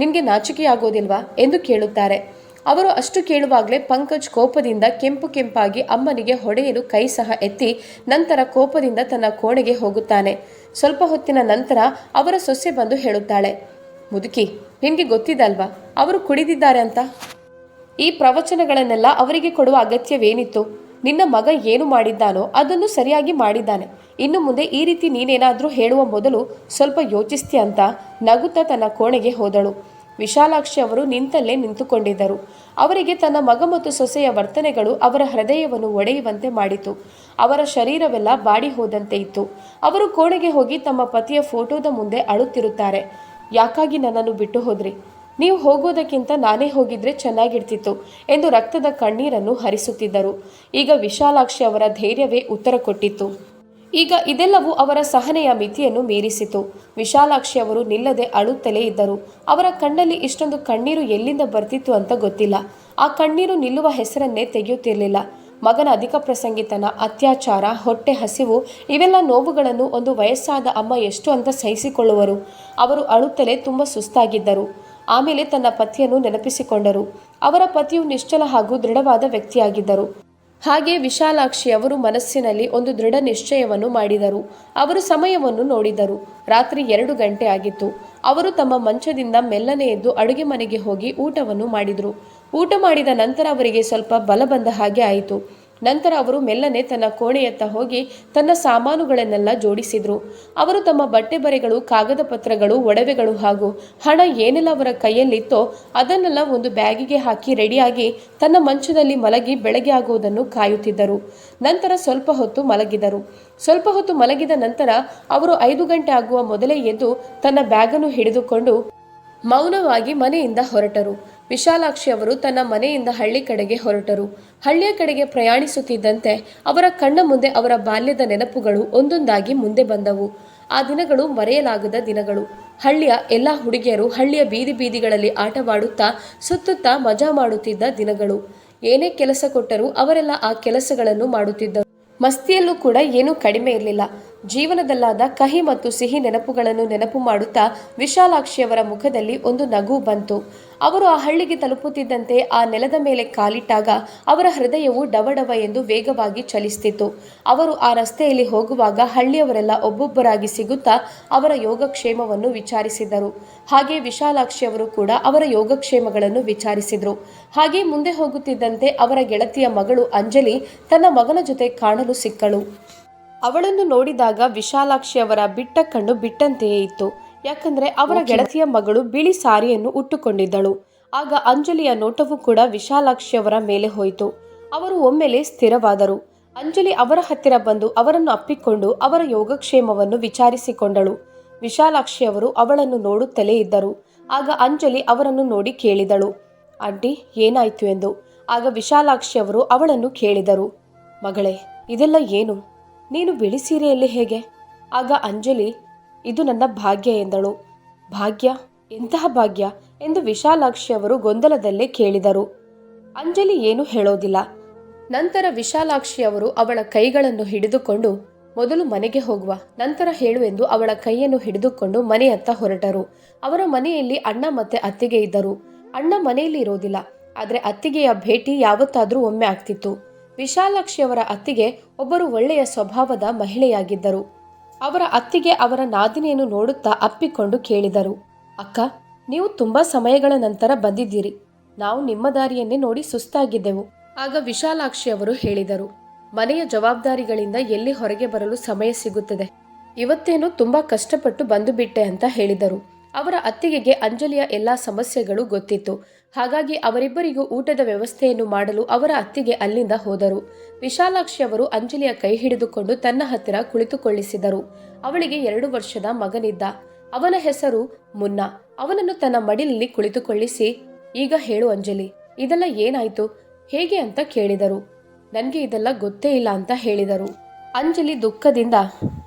ನಿನಗೆ ನಾಚಿಕೆಯಾಗೋದಿಲ್ವಾ ಎಂದು ಕೇಳುತ್ತಾರೆ. ಅವರು ಅಷ್ಟು ಕೇಳುವಾಗಲೇ ಪಂಕಜ್ ಕೋಪದಿಂದ ಕೆಂಪು ಕೆಂಪಾಗಿ ಅಮ್ಮನಿಗೆ ಹೊಡೆಯಲು ಕೈ ಸಹ ಎತ್ತಿ ನಂತರ ಕೋಪದಿಂದ ತನ್ನ ಕೋಣೆಗೆ ಹೋಗುತ್ತಾನೆ. ಸ್ವಲ್ಪ ಹೊತ್ತಿನ ನಂತರ ಅವರ ಸೊಸೆ ಬಂದು ಹೇಳುತ್ತಾಳೆ, ಮುದುಕಿ, ನಿನಗೆ ಗೊತ್ತಿದಲ್ವಾ? ಅವರು ಕುಡಿದಿದ್ದಾರೆ ಅಂತ? ಈ ಪ್ರವಚನಗಳನ್ನೆಲ್ಲ ಅವರಿಗೆ ಕೊಡುವ ಅಗತ್ಯವೇನಿತ್ತು? ನಿನ್ನ ಮಗ ಏನು ಮಾಡಿದ್ದಾನೋ ಅದನ್ನು ಸರಿಯಾಗಿ ಮಾಡಿದ್ದಾನೆ. ಇನ್ನು ಮುಂದೆ ಈ ರೀತಿ ನೀನೇನಾದರೂ ಹೇಳುವ ಮೊದಲು ಸ್ವಲ್ಪ ಯೋಚಿಸ್ತೀಯ ಅಂತ ನಗುತ್ತಾ ತನ್ನ ಕೋಣೆಗೆ ಹೋದಳು. ವಿಶಾಲಾಕ್ಷಿ ಅವರು ನಿಂತಲ್ಲೇ ನಿಂತುಕೊಂಡಿದ್ದರು. ಅವರಿಗೆ ತನ್ನ ಮಗ ಮತ್ತು ಸೊಸೆಯ ವರ್ತನೆಗಳು ಅವರ ಹೃದಯವನ್ನು ಒಡೆಯುವಂತೆ ಮಾಡಿತು. ಅವರ ಶರೀರವೆಲ್ಲ ಬಾಡಿ ಹೋದಂತೆ ಇತ್ತು. ಅವರು ಕೋಣೆಗೆ ಹೋಗಿ ತಮ್ಮ ಪತಿಯ ಫೋಟೋದ ಮುಂದೆ ಅಳುತ್ತಿರುತ್ತಾರೆ. ಯಾಕಾಗಿ ನನ್ನನ್ನು ಬಿಟ್ಟು ಹೋದ್ರಿ? ನೀವು ಹೋಗೋದಕ್ಕಿಂತ ನಾನೇ ಹೋಗಿದ್ರೆ ಚೆನ್ನಾಗಿರ್ತಿತ್ತು ಎಂದು ರಕ್ತದ ಕಣ್ಣೀರನ್ನು ಹರಿಸುತ್ತಿದ್ದರು. ಈಗ ವಿಶಾಲಾಕ್ಷಿ ಅವರ ಧೈರ್ಯವೇ ಉತ್ತರ ಕೊಟ್ಟಿತ್ತು. ಈಗ ಇದೆಲ್ಲವೂ ಅವರ ಸಹನೆಯ ಮಿತಿಯನ್ನು ಮೀರಿಸಿತು. ವಿಶಾಲಾಕ್ಷಿ ಅವರು ನಿಲ್ಲದೆ ಅಳುತ್ತಲೇ ಇದ್ದರು. ಅವರ ಕಣ್ಣಲ್ಲಿ ಇಷ್ಟೊಂದು ಕಣ್ಣೀರು ಎಲ್ಲಿಂದ ಬರ್ತಿತ್ತು ಅಂತ ಗೊತ್ತಿಲ್ಲ. ಆ ಕಣ್ಣೀರು ನಿಲ್ಲುವ ಹೆಸರನ್ನೇ ತೆಗೆಯುತ್ತಿರಲಿಲ್ಲ. ಮಗನ ಅಧಿಕ ಪ್ರಸಂಗಿತನ, ಅತ್ಯಾಚಾರ, ಹೊಟ್ಟೆ ಹಸಿವು ಇವೆಲ್ಲ ನೋವುಗಳನ್ನು ಒಂದು ವಯಸ್ಸಾದ ಅಮ್ಮ ಎಷ್ಟು ಅಂತ ಸಹಿಸಿಕೊಳ್ಳುವರು. ಅವರು ಅಳುತ್ತಲೇ ತುಂಬ ಸುಸ್ತಾಗಿದ್ದರು. ಆಮೇಲೆ ತನ್ನ ಪತಿಯನ್ನು ನೆನಪಿಸಿಕೊಂಡರು. ಅವರ ಪತಿಯು ನಿಶ್ಚಲ ಹಾಗೂ ದೃಢವಾದ ವ್ಯಕ್ತಿಯಾಗಿದ್ದರು. ಹಾಗೆ ವಿಶಾಲಾಕ್ಷಿ ಅವರು ಮನಸ್ಸಿನಲ್ಲಿ ಒಂದು ದೃಢ ನಿಶ್ಚಯವನ್ನು ಮಾಡಿದರು. ಅವರು ಸಮಯವನ್ನು ನೋಡಿದರು. ರಾತ್ರಿ ಎರಡು ಗಂಟೆ ಆಗಿತ್ತು. ಅವರು ತಮ್ಮ ಮಂಚದಿಂದ ಮೆಲ್ಲನೆ ಎದ್ದು ಅಡುಗೆ ಮನೆಗೆ ಹೋಗಿ ಊಟವನ್ನು ಮಾಡಿದರು. ಊಟ ಮಾಡಿದ ನಂತರ ಅವರಿಗೆ ಸ್ವಲ್ಪ ಬಲ ಬಂದ ಹಾಗೆ ಆಯಿತು. ನಂತರ ಅವರು ಮೆಲ್ಲನೆ ತನ್ನ ಕೋಣೆಯತ್ತ ಹೋಗಿ ತನ್ನ ಸಾಮಾನುಗಳನ್ನೆಲ್ಲ ಜೋಡಿಸಿದ್ರು. ಅವರು ತಮ್ಮ ಬಟ್ಟೆ ಬರೆಗಳು ಕಾಗದ ಪತ್ರಗಳು, ಒಡವೆಗಳು ಹಾಗೂ ಹಣ ಏನೆಲ್ಲ ಅವರ ಕೈಯಲ್ಲಿತ್ತೋ ಅದನ್ನೆಲ್ಲ ಒಂದು ಬ್ಯಾಗಿಗೆ ಹಾಕಿ ರೆಡಿಯಾಗಿ ತನ್ನ ಮಂಚದಲ್ಲಿ ಮಲಗಿ ಬೆಳಗ್ಗೆ ಆಗುವುದನ್ನು ಕಾಯುತ್ತಿದ್ದರು. ನಂತರ ಸ್ವಲ್ಪ ಹೊತ್ತು ಮಲಗಿದರು. ಸ್ವಲ್ಪ ಹೊತ್ತು ಮಲಗಿದ ನಂತರ ಅವರು ಐದು ಗಂಟೆ ಆಗುವ ಮೊದಲೇ ಎದ್ದು ತನ್ನ ಬ್ಯಾಗನ್ನು ಹಿಡಿದುಕೊಂಡು ಮೌನವಾಗಿ ಮನೆಯಿಂದ ಹೊರಟರು. ವಿಶಾಲಾಕ್ಷಿ ಅವರು ತನ್ನ ಮನೆಯಿಂದ ಹಳ್ಳಿ ಕಡೆಗೆ ಹೊರಟರು. ಹಳ್ಳಿಯ ಕಡೆಗೆ ಪ್ರಯಾಣಿಸುತ್ತಿದ್ದಂತೆ ಅವರ ಕಣ್ಣ ಮುಂದೆ ಅವರ ಬಾಲ್ಯದ ನೆನಪುಗಳು ಒಂದೊಂದಾಗಿ ಮುಂದೆ ಬಂದವು. ಆ ದಿನಗಳು ಮರೆಯಲಾಗದ ದಿನಗಳು. ಹಳ್ಳಿಯ ಎಲ್ಲ ಹುಡುಗಿಯರು ಹಳ್ಳಿಯ ಬೀದಿ ಬೀದಿಗಳಲ್ಲಿ ಆಟವಾಡುತ್ತಾ, ಸುತ್ತುತ್ತಾ ಮಜಾ ಮಾಡುತ್ತಿದ್ದ ದಿನಗಳು. ಏನೇ ಕೆಲಸ ಕೊಟ್ಟರೂ ಅವರೆಲ್ಲ ಆ ಕೆಲಸಗಳನ್ನು ಮಾಡುತ್ತಿದ್ದರು. ಮಸ್ತಿಯಲ್ಲೂ ಕೂಡ ಏನೂ ಕಡಿಮೆ ಇರಲಿಲ್ಲ. ಜೀವನದಲ್ಲಾದ ಕಹಿ ಮತ್ತು ಸಿಹಿ ನೆನಪುಗಳನ್ನು ನೆನಪು ಮಾಡುತ್ತಾ ವಿಶಾಲಾಕ್ಷಿಯವರ ಮುಖದಲ್ಲಿ ಒಂದು ನಗು ಬಂತು. ಅವರು ಆ ಹಳ್ಳಿಗೆ ತಲುಪುತ್ತಿದ್ದಂತೆ ಆ ನೆಲದ ಮೇಲೆ ಕಾಲಿಟ್ಟಾಗ ಅವರ ಹೃದಯವು ಡವಡವ ಎಂದು ವೇಗವಾಗಿ ಚಲಿಸುತ್ತಿತ್ತು ಅವರು ಆ ರಸ್ತೆಯಲ್ಲಿ ಹೋಗುವಾಗ ಹಳ್ಳಿಯವರೆಲ್ಲ ಒಬ್ಬೊಬ್ಬರಾಗಿ ಸಿಗುತ್ತಾ ಅವರ ಯೋಗಕ್ಷೇಮವನ್ನು ವಿಚಾರಿಸಿದರು. ಹಾಗೆ ವಿಶಾಲಾಕ್ಷಿಯವರು ಕೂಡ ಅವರ ಯೋಗಕ್ಷೇಮಗಳನ್ನು ವಿಚಾರಿಸಿದರು. ಹಾಗೆ ಮುಂದೆ ಹೋಗುತ್ತಿದ್ದಂತೆ ಅವರ ಗೆಳತಿಯ ಮಗಳು ಅಂಜಲಿ ತನ್ನ ಮಗನ ಜೊತೆ ಕಾಣಲು ಸಿಕ್ಕಳು. ಅವಳನ್ನು ನೋಡಿದಾಗ ವಿಶಾಲಾಕ್ಷಿ ಅವರ ಬಿಟ್ಟ ಕಣ್ಣು ಬಿಟ್ಟಂತೆಯೇ ಇತ್ತು. ಯಾಕಂದ್ರೆ ಅವರ ಗೆಳತಿಯ ಮಗಳು ಬಿಳಿ ಸಾರಿಯನ್ನು ಉಟ್ಟುಕೊಂಡಿದ್ದಳು. ಆಗ ಅಂಜಲಿಯ ನೋಟವು ಕೂಡ ವಿಶಾಲಾಕ್ಷಿ ಅವರ ಮೇಲೆ ಹೋಯಿತು. ಅವರು ಒಮ್ಮೆಲೆ ಸ್ಥಿರವಾದರು. ಅಂಜಲಿ ಅವರ ಹತ್ತಿರ ಬಂದು ಅವರನ್ನು ಅಪ್ಪಿಕೊಂಡು ಅವರ ಯೋಗಕ್ಷೇಮವನ್ನು ವಿಚಾರಿಸಿಕೊಂಡಳು. ವಿಶಾಲಾಕ್ಷಿ ಅವರು ಅವಳನ್ನು ನೋಡುತ್ತಲೇ ಇದ್ದರು. ಆಗ ಅಂಜಲಿ ಅವರನ್ನು ನೋಡಿ ಕೇಳಿದಳು. ಆಂಟಿ ಏನಾಯ್ತು? ಎಂದು. ಆಗ ವಿಶಾಲಾಕ್ಷಿ ಅವರು ಅವಳನ್ನು ಕೇಳಿದರು. ಮಗಳೇ ಇದೆಲ್ಲ ಏನು? ನೀನು ಬಿಳಿ ಸೀರೆಯಲ್ಲಿ ಹೇಗೆ? ಆಗ ಅಂಜಲಿ, ಇದು ನನ್ನ ಭಾಗ್ಯ ಎಂದಳು. ಭಾಗ್ಯ? ಎಂತಹ ಭಾಗ್ಯ? ಎಂದು ವಿಶಾಲಾಕ್ಷಿ ಅವರು ಗೊಂದಲದಲ್ಲೇ ಕೇಳಿದರು. ಅಂಜಲಿ ಏನು ಹೇಳೋದಿಲ್ಲ. ನಂತರ ವಿಶಾಲಾಕ್ಷಿ ಅವರು ಅವಳ ಕೈಗಳನ್ನು ಹಿಡಿದುಕೊಂಡು, ಮೊದಲು ಮನೆಗೆ ಹೋಗುವ, ನಂತರ ಹೇಳು ಎಂದು ಅವಳ ಕೈಯನ್ನು ಹಿಡಿದುಕೊಂಡು ಮನೆಯತ್ತ ಹೊರಟರು. ಅವರ ಮನೆಯಲ್ಲಿ ಅಣ್ಣ ಮತ್ತೆ ಅತ್ತಿಗೆ ಇದ್ದರು. ಅಣ್ಣ ಮನೆಯಲ್ಲಿ ಇರೋದಿಲ್ಲ ಆದರೆ ಅತ್ತಿಗೆಯ ಭೇಟಿ ಯಾವತ್ತಾದರೂ ಒಮ್ಮೆ ಆಗ್ತಿತ್ತು. ವಿಶಾಲಾಕ್ಷಿ ಅವರ ಅತ್ತಿಗೆ ಒಬ್ಬರು ಒಳ್ಳೆಯ ಸ್ವಭಾವದ ಮಹಿಳೆಯಾಗಿದ್ದರು. ಅವರ ಅತ್ತಿಗೆ ಅವರ ನಾದಿನಿಯನ್ನು ನೋಡುತ್ತಾ ಅಪ್ಪಿಕೊಂಡು ಕೇಳಿದರು, ಅಕ್ಕ, ನೀವು ತುಂಬಾ ಸಮಯಗಳ ನಂತರ ಬಂದಿದ್ದೀರಿ. ನಾವು ನಿಮ್ಮ ದಾರಿಯನ್ನೇ ನೋಡಿ ಸುಸ್ತಾಗಿದ್ದೆವು. ಆಗ ವಿಶಾಲಾಕ್ಷಿಯವರು ಹೇಳಿದರು, ಮನೆಯ ಜವಾಬ್ದಾರಿಗಳಿಂದ ಎಲ್ಲಿ ಹೊರಗೆ ಬರಲು ಸಮಯ ಸಿಗುತ್ತದೆ? ಇವತ್ತೇನು ತುಂಬಾ ಕಷ್ಟಪಟ್ಟು ಬಂದು ಬಿಟ್ಟೆ ಅಂತ ಹೇಳಿದರು. ಅವರ ಅತ್ತಿಗೆಗೆ ಅಂಜಲಿಯ ಎಲ್ಲಾ ಸಮಸ್ಯೆಗಳು ಗೊತ್ತಿತ್ತು. ಹಾಗಾಗಿ ಅವರಿಬ್ಬರಿಗೂ ಊಟದ ವ್ಯವಸ್ಥೆಯನ್ನು ಮಾಡಲು ಅವರ ಅತ್ತಿಗೆ ಅಲ್ಲಿಂದ ಹೋದರು. ವಿಶಾಲಾಕ್ಷಿ ಅವರು ಅಂಜಲಿಯ ಕೈ ಹಿಡಿದುಕೊಂಡು ತನ್ನ ಹತ್ತಿರ ಕುಳಿತುಕೊಳ್ಳಿಸಿದರು. ಅವಳಿಗೆ ಎರಡು ವರ್ಷದ ಮಗನಿದ್ದ. ಅವನ ಹೆಸರು ಮುನ್ನ. ಅವನನ್ನು ತನ್ನ ಮಡಿಲಲ್ಲಿ ಕುಳಿತುಕೊಳ್ಳಿಸಿ, ಈಗ ಹೇಳು ಅಂಜಲಿ, ಇದೆಲ್ಲ ಏನಾಯ್ತು? ಹೇಗೆ ಅಂತ ಕೇಳಿದರು. ನನಗೆ ಇದೆಲ್ಲ ಗೊತ್ತೇ ಇಲ್ಲ ಅಂತ ಹೇಳಿದರು. ಅಂಜಲಿ ದುಃಖದಿಂದ,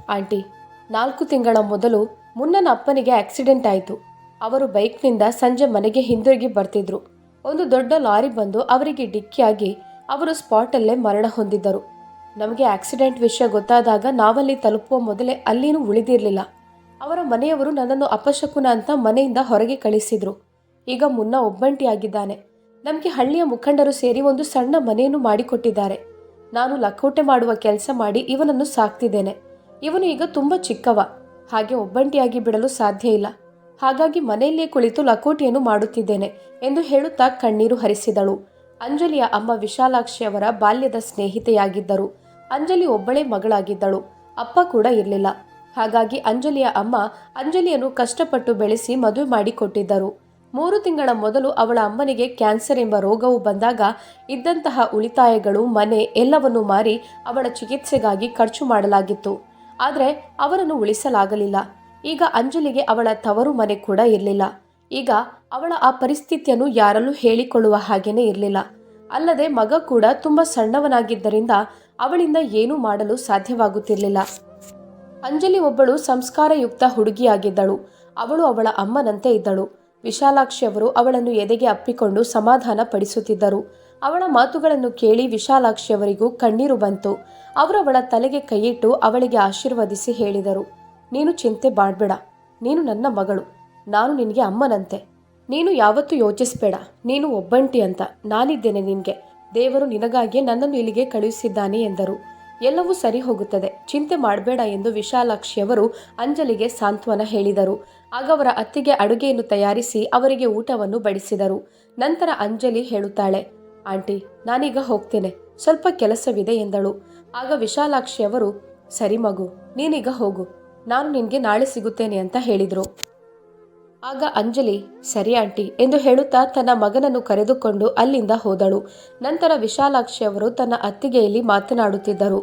ಆಂಟಿ, ನಾಲ್ಕು ತಿಂಗಳ ಮೊದಲು ಮುನ್ನನ ಅಪ್ಪನಿಗೆ ಆಕ್ಸಿಡೆಂಟ್ ಆಯಿತು. ಅವರು ಬೈಕ್ನಿಂದ ಸಂಜೆ ಮನೆಗೆ ಹಿಂದಿರುಗಿ ಬರ್ತಿದ್ರು. ಒಂದು ದೊಡ್ಡ ಲಾರಿ ಬಂದು ಅವರಿಗೆ ಡಿಕ್ಕಿಯಾಗಿ ಅವರು ಸ್ಪಾಟಲ್ಲೇ ಮರಣ ಹೊಂದಿದ್ದರು. ನಮಗೆ ಆಕ್ಸಿಡೆಂಟ್ ವಿಷಯ ಗೊತ್ತಾದಾಗ ನಾವಲ್ಲಿ ತಲುಪುವ ಮೊದಲೇ ಅಲ್ಲಿನೂ ಉಳಿದಿರಲಿಲ್ಲ. ಅವರ ಮನೆಯವರು ನನ್ನನ್ನು ಅಪಶಕುನ ಅಂತ ಮನೆಯಿಂದ ಹೊರಗೆ ಕಳಿಸಿದ್ರು. ಈಗ ಮುನ್ನ ಒಬ್ಬಂಟಿಯಾಗಿದ್ದಾನೆ. ನಮಗೆ ಹಳ್ಳಿಯ ಮುಖಂಡರು ಸೇರಿ ಒಂದು ಸಣ್ಣ ಮನೆಯನ್ನು ಮಾಡಿಕೊಟ್ಟಿದ್ದಾರೆ. ನಾನು ಲಕೋಟೆ ಮಾಡುವ ಕೆಲಸ ಮಾಡಿ ಇವನನ್ನು ಸಾಕ್ತಿದ್ದೇನೆ. ಇವನು ಈಗ ತುಂಬ ಚಿಕ್ಕವ. ಹಾಗೆ ಒಬ್ಬಂಟಿಯಾಗಿ ಬಿಡಲು ಸಾಧ್ಯ ಇಲ್ಲ. ಹಾಗಾಗಿ ಮನೆಯಲ್ಲೇ ಕುಳಿತು ಲಕೋಟಿಯನ್ನು ಮಾಡುತ್ತಿದ್ದೇನೆ ಎಂದು ಹೇಳುತ್ತಾ ಕಣ್ಣೀರು ಹರಿಸಿದಳು. ಅಂಜಲಿಯ ಅಮ್ಮ ವಿಶಾಲಾಕ್ಷಿ ಅವರ ಬಾಲ್ಯದ ಸ್ನೇಹಿತೆಯಾಗಿದ್ದರು. ಅಂಜಲಿ ಒಬ್ಬಳೇ ಮಗಳಾಗಿದ್ದಳು. ಅಪ್ಪ ಕೂಡ ಇರಲಿಲ್ಲ. ಹಾಗಾಗಿ ಅಂಜಲಿಯ ಅಮ್ಮ ಅಂಜಲಿಯನ್ನು ಕಷ್ಟಪಟ್ಟು ಬೆಳೆಸಿ ಮದುವೆ ಮಾಡಿಕೊಟ್ಟಿದ್ದರು. ಮೂರು ತಿಂಗಳ ಮೊದಲು ಅವಳ ಅಮ್ಮನಿಗೆ ಕ್ಯಾನ್ಸರ್ ಎಂಬ ರೋಗವು ಬಂದಾಗ ಇದ್ದಂತಹ ಉಳಿತಾಯಗಳು, ಮನೆ ಎಲ್ಲವನ್ನು ಮಾರಿ ಅವಳ ಚಿಕಿತ್ಸೆಗಾಗಿ ಖರ್ಚು ಮಾಡಲಾಗಿತ್ತು. ಆದರೆ ಅವರನ್ನು ಉಳಿಸಲಾಗಲಿಲ್ಲ. ಈಗ ಅಂಜಲಿಗೆ ಅವಳ ತವರು ಮನೆ ಕೂಡ ಇರಲಿಲ್ಲ. ಈಗ ಅವಳ ಆ ಪರಿಸ್ಥಿತಿಯನ್ನು ಯಾರಲ್ಲೂ ಹೇಳಿಕೊಳ್ಳುವ ಹಾಗೇನೇ ಇರಲಿಲ್ಲ. ಅಲ್ಲದೆ ಮಗ ಕೂಡ ತುಂಬ ಸಣ್ಣವನಾಗಿದ್ದರಿಂದ ಅವಳಿಂದ ಏನೂ ಮಾಡಲು ಸಾಧ್ಯವಾಗುತ್ತಿರಲಿಲ್ಲ. ಅಂಜಲಿ ಒಬ್ಬಳು ಸಂಸ್ಕಾರಯುಕ್ತ ಹುಡುಗಿಯಾಗಿದ್ದಳು. ಅವಳು ಅವಳ ಅಮ್ಮನಂತೆ ಇದ್ದಳು. ವಿಶಾಲಾಕ್ಷಿ ಅವರು ಅವಳನ್ನು ಎದೆಗೆ ಅಪ್ಪಿಕೊಂಡು ಸಮಾಧಾನ ಪಡಿಸುತ್ತಿದ್ದರು. ಅವಳ ಮಾತುಗಳನ್ನು ಕೇಳಿ ವಿಶಾಲಾಕ್ಷಿ ಅವರಿಗೂ ಕಣ್ಣೀರು ಬಂತು. ಅವರವಳ ತಲೆಗೆ ಕೈಯಿಟ್ಟು ಅವಳಿಗೆ ಆಶೀರ್ವದಿಸಿ ಹೇಳಿದರು. ನೀನು ಚಿಂತೆ ಮಾಡಬೇಡ. ನೀನು ನನ್ನ ಮಗಳು. ನಾನು ನಿನಗೆ ಅಮ್ಮನಂತೆ. ನೀನು ಯಾವತ್ತೂ ಯೋಚಿಸಬೇಡ. ನೀನು ಒಬ್ಬಂಟಿ ಅಂತ. ನಾನಿದ್ದೇನೆ ನಿನಗೆ. ದೇವರು ನಿನಗಾಗಿಯೇ ನನ್ನನ್ನು ಇಲ್ಲಿಗೆ ಕಳುಹಿಸಿದ್ದಾನೆ ಎಂದರು. ಎಲ್ಲವೂ ಸರಿ ಹೋಗುತ್ತದೆ. ಚಿಂತೆ ಮಾಡಬೇಡ ಎಂದು ವಿಶಾಲಾಕ್ಷಿಯವರು ಅಂಜಲಿಗೆ ಸಾಂತ್ವನ ಹೇಳಿದರು. ಆಗ ಅವರ ಅತ್ತಿಗೆ ಅಡುಗೆಯನ್ನು ತಯಾರಿಸಿ ಅವರಿಗೆ ಊಟವನ್ನು ಬಡಿಸಿದರು. ನಂತರ ಅಂಜಲಿ ಹೇಳುತ್ತಾಳೆ, ಆಂಟಿ, ನಾನೀಗ ಹೋಗ್ತೇನೆ. ಸ್ವಲ್ಪ ಕೆಲಸವಿದೆ ಎಂದಳು. ಆಗ ವಿಶಾಲಾಕ್ಷಿಯವರು, ಸರಿ ಮಗು, ನೀನೀಗ ಹೋಗು. ನಾನು ನಿನಗೆ ನಾಳೆ ಸಿಗುತ್ತೇನೆ ಅಂತ ಹೇಳಿದರು. ಆಗ ಅಂಜಲಿ, ಸರಿ ಆಂಟಿ ಎಂದು ಹೇಳುತ್ತಾ ತನ್ನ ಮಗನನ್ನು ಕರೆದುಕೊಂಡು ಅಲ್ಲಿಂದ ಹೋದಳು. ನಂತರ ವಿಶಾಲಾಕ್ಷಿ ಅವರು ತನ್ನ ಅತ್ತಿಗೆಯಲ್ಲಿ ಮಾತನಾಡುತ್ತಿದ್ದರು.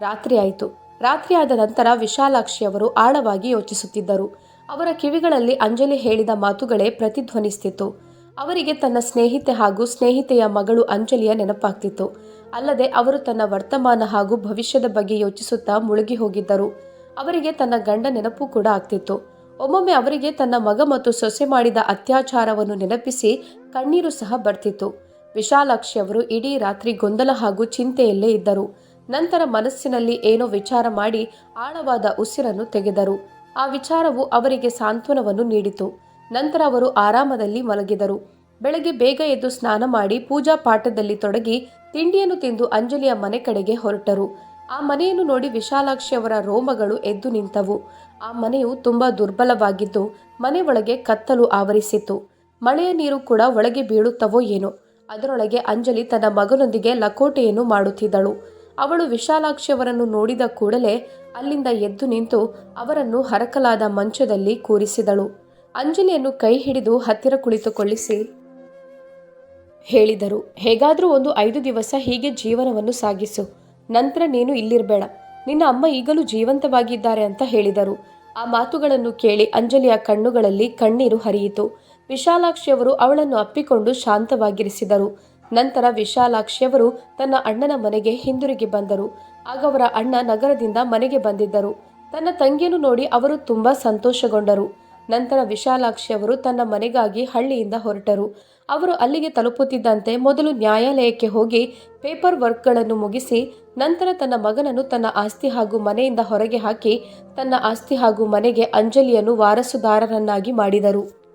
ರಾತ್ರಿ ಆಯಿತು. ರಾತ್ರಿ ನಂತರ ವಿಶಾಲಾಕ್ಷಿ ಅವರು ಆಳವಾಗಿ ಯೋಚಿಸುತ್ತಿದ್ದರು. ಅವರ ಕಿವಿಗಳಲ್ಲಿ ಅಂಜಲಿ ಹೇಳಿದ ಮಾತುಗಳೇ ಪ್ರತಿಧ್ವನಿಸ್ತಿತ್ತು. ಅವರಿಗೆ ತನ್ನ ಸ್ನೇಹಿತೆ ಹಾಗೂ ಸ್ನೇಹಿತೆಯ ಮಗಳು ಅಂಜಲಿಯ ನೆನಪಾಗ್ತಿತ್ತು. ಅಲ್ಲದೆ ಅವರು ತನ್ನ ವರ್ತಮಾನ ಹಾಗೂ ಭವಿಷ್ಯದ ಬಗ್ಗೆ ಯೋಚಿಸುತ್ತಾ ಮುಳುಗಿ ಹೋಗಿದ್ದರು. ಅವರಿಗೆ ತನ್ನ ಗಂಡ ನೆನಪು ಕೂಡ ಆಗ್ತಿತ್ತು. ಒಮ್ಮೊಮ್ಮೆ ಅವರಿಗೆ ತನ್ನ ಮಗ ಮತ್ತು ಸೊಸೆ ಮಾಡಿದ ಅತ್ಯಾಚಾರವನ್ನು ನೆನಪಿಸಿ ಕಣ್ಣೀರು ಸಹ ಬರ್ತಿತ್ತು. ವಿಶಾಲಾಕ್ಷಿ ಅವರು ಇಡೀ ರಾತ್ರಿ ಗೊಂದಲ ಹಾಗೂ ಚಿಂತೆಯಲ್ಲೇ ಇದ್ದರು. ನಂತರ ಮನಸ್ಸಿನಲ್ಲಿ ಏನೋ ವಿಚಾರ ಮಾಡಿ ಆಳವಾದ ಉಸಿರನ್ನು ತೆಗೆದರು. ಆ ವಿಚಾರವು ಅವರಿಗೆ ಸಾಂತ್ವನವನ್ನು ನೀಡಿತು. ನಂತರ ಅವರು ಆರಾಮದಲ್ಲಿ ಮಲಗಿದರು. ಬೆಳಗ್ಗೆ ಬೇಗ ಎದ್ದು ಸ್ನಾನ ಮಾಡಿ ಪೂಜಾ ಪಾಠದಲ್ಲಿ ತೊಡಗಿ ತಿಂಡಿಯನ್ನು ತಿಂದು ಅಂಜಲಿಯ ಮನೆ ಕಡೆಗೆ ಹೊರಟರು. ಆ ಮನೆಯನ್ನು ನೋಡಿ ವಿಶಾಲಾಕ್ಷಿ ಅವರ ರೋಮಗಳು ಎದ್ದು ನಿಂತವು. ಆ ಮನೆಯು ತುಂಬ ದುರ್ಬಲವಾಗಿದ್ದು ಮನೆ ಒಳಗೆ ಕತ್ತಲು ಆವರಿಸಿತ್ತು. ಮಳೆಯ ನೀರು ಕೂಡ ಒಳಗೆ ಬೀಳುತ್ತವೋ ಏನೋ. ಅದರೊಳಗೆ ಅಂಜಲಿ ತನ್ನ ಮಗನೊಂದಿಗೆ ಲಕೋಟೆಯನ್ನು ಮಾಡುತ್ತಿದ್ದಳು. ಅವಳು ವಿಶಾಲಾಕ್ಷಿಯವರನ್ನು ನೋಡಿದ ಕೂಡಲೇ ಅಲ್ಲಿಂದ ಎದ್ದು ನಿಂತು ಅವರನ್ನು ಹರಕಲಾದ ಮಂಚದಲ್ಲಿ ಕೂರಿಸಿದಳು. ಅಂಜಲಿಯನ್ನು ಕೈ ಹಿಡಿದು ಹತ್ತಿರ ಕುಳಿತುಕೊಳ್ಳಿಸಿ ಹೇಳಿದರು, ಹೇಗಾದರೂ ಒಂದು ಐದು ದಿವಸ ಹೀಗೆ ಜೀವನವನ್ನು ಸಾಗಿಸು. ನಂತರ ನೀನು ಇಲ್ಲಿರಬೇಡ. ನಿನ್ನ ಅಮ್ಮ ಈಗಲೂ ಜೀವಂತವಾಗಿದ್ದಾರೆ ಅಂತ ಹೇಳಿದರು. ಆ ಮಾತುಗಳನ್ನು ಕೇಳಿ ಅಂಜಲಿಯ ಕಣ್ಣುಗಳಲ್ಲಿ ಕಣ್ಣೀರು ಹರಿಯಿತು. ವಿಶಾಲಾಕ್ಷಿಯವರು ಅವಳನ್ನು ಅಪ್ಪಿಕೊಂಡು ಶಾಂತವಾಗಿರಿಸಿದರು. ನಂತರ ವಿಶಾಲಾಕ್ಷಿಯವರು ತನ್ನ ಅಣ್ಣನ ಮನೆಗೆ ಹಿಂದಿರುಗಿ ಬಂದರು. ಆಗ ಅವರ ಅಣ್ಣ ನಗರದಿಂದ ಮನೆಗೆ ಬಂದಿದ್ದರು. ತನ್ನ ತಂಗಿಯನ್ನು ನೋಡಿ ಅವರು ತುಂಬಾ ಸಂತೋಷಗೊಂಡರು. ನಂತರ ವಿಶಾಲಾಕ್ಷಿ ಅವರು ತನ್ನ ಮನೆಗಾಗಿ ಹಳ್ಳಿಯಿಂದ ಹೊರಟರು. ಅವರು ಅಲ್ಲಿಗೆ ತಲುಪುತ್ತಿದ್ದಂತೆ ಮೊದಲು ನ್ಯಾಯಾಲಯಕ್ಕೆ ಹೋಗಿ ಪೇಪರ್ ವರ್ಕ್ಗಳನ್ನು ಮುಗಿಸಿ, ನಂತರ ತನ್ನ ಮಗನನ್ನು ತನ್ನ ಆಸ್ತಿ ಹಾಗೂ ಮನೆಯಿಂದ ಹೊರಗೆ ಹಾಕಿ, ತನ್ನ ಆಸ್ತಿ ಹಾಗೂ ಮನೆಗೆ ಅಂಜಲಿಯನ್ನು ವಾರಸುದಾರರನ್ನಾಗಿ ಮಾಡಿದರು.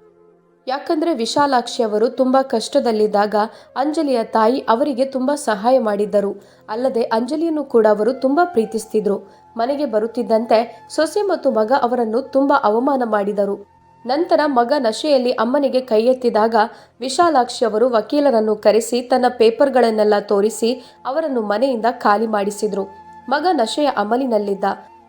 ಯಾಕಂದರೆ ವಿಶಾಲಾಕ್ಷಿ ಅವರು ತುಂಬ ಕಷ್ಟದಲ್ಲಿದ್ದಾಗ ಅಂಜಲಿಯ ತಾಯಿ ಅವರಿಗೆ ತುಂಬ ಸಹಾಯ ಮಾಡಿದ್ದರು. ಅಲ್ಲದೆ ಅಂಜಲಿಯನ್ನು ಕೂಡ ಅವರು ತುಂಬ ಪ್ರೀತಿಸ್ತಿದ್ರು. ಮನೆಗೆ ಬರುತ್ತಿದ್ದಂತೆ ಸೊಸೆ ಮತ್ತು ಮಗ ಅವರನ್ನು ತುಂಬಾ ಅವಮಾನ ಮಾಡಿದರು. ನಂತರ ಮಗ ನಶೆಯಲ್ಲಿ ಅಮ್ಮನಿಗೆ ಕೈ ಎತ್ತಿದಾಗ ವಿಶಾಲಾಕ್ಷಿ ಅವರು ವಕೀಲರನ್ನು ಕರೆಸಿ ತನ್ನ ಪೇಪರ್ಗಳನ್ನೆಲ್ಲ ತೋರಿಸಿ ಅವರನ್ನು ಮನೆಯಿಂದ ಖಾಲಿ ಮಾಡಿಸಿದ್ರು. ಮಗ ನಶೆಯ ಅಮಲಿನಲ್ಲಿದ್ದ.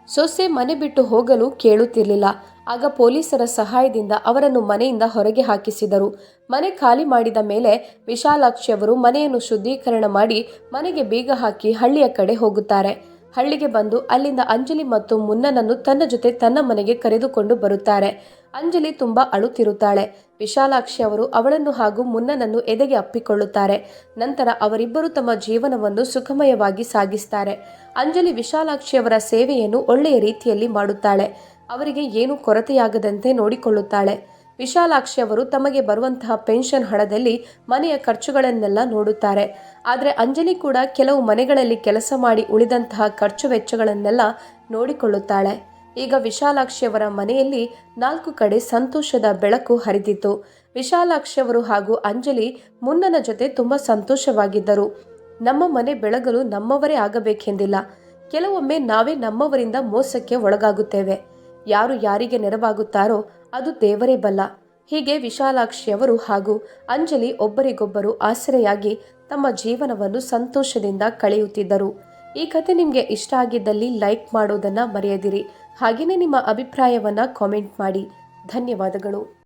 ಸೊಸೆ ಮನೆ ಬಿಟ್ಟು ಹೋಗಲು ಕೇಳುತ್ತಿರಲಿಲ್ಲ. ಆಗ ಪೊಲೀಸರ ಸಹಾಯದಿಂದ ಅವರನ್ನು ಮನೆಯಿಂದ ಹೊರಗೆ ಹಾಕಿಸಿದರು. ಮನೆ ಖಾಲಿ ಮಾಡಿದ ಮೇಲೆ ವಿಶಾಲಾಕ್ಷಿ ಅವರು ಮನೆಯನ್ನು ಶುದ್ಧೀಕರಣ ಮಾಡಿ ಮನೆಗೆ ಬೀಗ ಹಾಕಿ ಹಳ್ಳಿಯ ಕಡೆ ಹೋಗುತ್ತಾರೆ. ಹಳ್ಳಿಗೆ ಬಂದು ಅಲ್ಲಿಂದ ಅಂಜಲಿ ಮತ್ತು ಮುನ್ನನನ್ನು ತನ್ನ ಜೊತೆ ತನ್ನ ಮನೆಗೆ ಕರೆದುಕೊಂಡು ಬರುತ್ತಾರೆ. ಅಂಜಲಿ ತುಂಬಾ ಅಳುತ್ತಿರುತ್ತಾಳೆ. ವಿಶಾಲಾಕ್ಷಿ ಅವರು ಅವಳನ್ನು ಹಾಗೂ ಮುನ್ನನನ್ನು ಎದೆಗೆ ಅಪ್ಪಿಕೊಳ್ಳುತ್ತಾರೆ. ನಂತರ ಅವರಿಬ್ಬರು ತಮ್ಮ ಜೀವನವನ್ನು ಸುಖಮಯವಾಗಿ ಸಾಗಿಸ್ತಾರೆ. ಅಂಜಲಿ ವಿಶಾಲಾಕ್ಷಿ ಅವರ ಸೇವೆಯನ್ನು ಒಳ್ಳೆಯ ರೀತಿಯಲ್ಲಿ ಮಾಡುತ್ತಾಳೆ. ಅವರಿಗೆ ಏನು ಕೊರತೆಯಾಗದಂತೆ ನೋಡಿಕೊಳ್ಳುತ್ತಾಳೆ. ವಿಶಾಲಾಕ್ಷಿ ಅವರು ತಮಗೆ ಬರುವಂತಹ ಪೆನ್ಷನ್ ಹಣದಲ್ಲಿ ಮನೆಯ ಖರ್ಚುಗಳನ್ನೆಲ್ಲ ನೋಡುತ್ತಾರೆ. ಆದರೆ ಅಂಜಲಿ ಕೂಡ ಕೆಲವು ಮನೆಗಳಲ್ಲಿ ಕೆಲಸ ಮಾಡಿ ಉಳಿದಂತಹ ಖರ್ಚು ವೆಚ್ಚಗಳನ್ನೆಲ್ಲ ನೋಡಿಕೊಳ್ಳುತ್ತಾಳೆ. ಈಗ ವಿಶಾಲಾಕ್ಷಿಯವರ ಮನೆಯಲ್ಲಿ ನಾಲ್ಕು ಕಡೆ ಸಂತೋಷದ ಬೆಳಕು ಹರಿದಿತ್ತು. ವಿಶಾಲಾಕ್ಷಿಯವರು ಹಾಗೂ ಅಂಜಲಿ ಮುನ್ನನ ಜೊತೆ ತುಂಬ ಸಂತೋಷವಾಗಿದ್ದರು. ನಮ್ಮ ಮನೆ ಬೆಳಗಲು ನಮ್ಮವರೇ ಆಗಬೇಕೆಂದಿಲ್ಲ. ಕೆಲವೊಮ್ಮೆ ನಾವೇ ನಮ್ಮವರಿಂದ ಮೋಸಕ್ಕೆ ಒಳಗಾಗುತ್ತೇವೆ. ಯಾರು ಯಾರಿಗೆ ನೆರವಾಗುತ್ತಾರೋ ಅದು ದೇವರೇ ಬಲ್ಲ. ಹೀಗೆ ವಿಶಾಲಾಕ್ಷಿಯವರು ಹಾಗೂ ಅಂಜಲಿ ಒಬ್ಬರಿಗೊಬ್ಬರು ಆಸರೆಯಾಗಿ ತಮ್ಮ ಜೀವನವನ್ನು ಸಂತೋಷದಿಂದ ಕಳೆಯುತ್ತಿದ್ದರು. ಈ ಕತೆ ನಿಮಗೆ ಇಷ್ಟ ಆಗಿದ್ದಲ್ಲಿ ಲೈಕ್ ಮಾಡೋದನ್ನು ಮರೆಯದಿರಿ. ಹಾಗೆಯೇ ನಿಮ್ಮ ಅಭಿಪ್ರಾಯವನ್ನು ಕಾಮೆಂಟ್ ಮಾಡಿ. ಧನ್ಯವಾದಗಳು.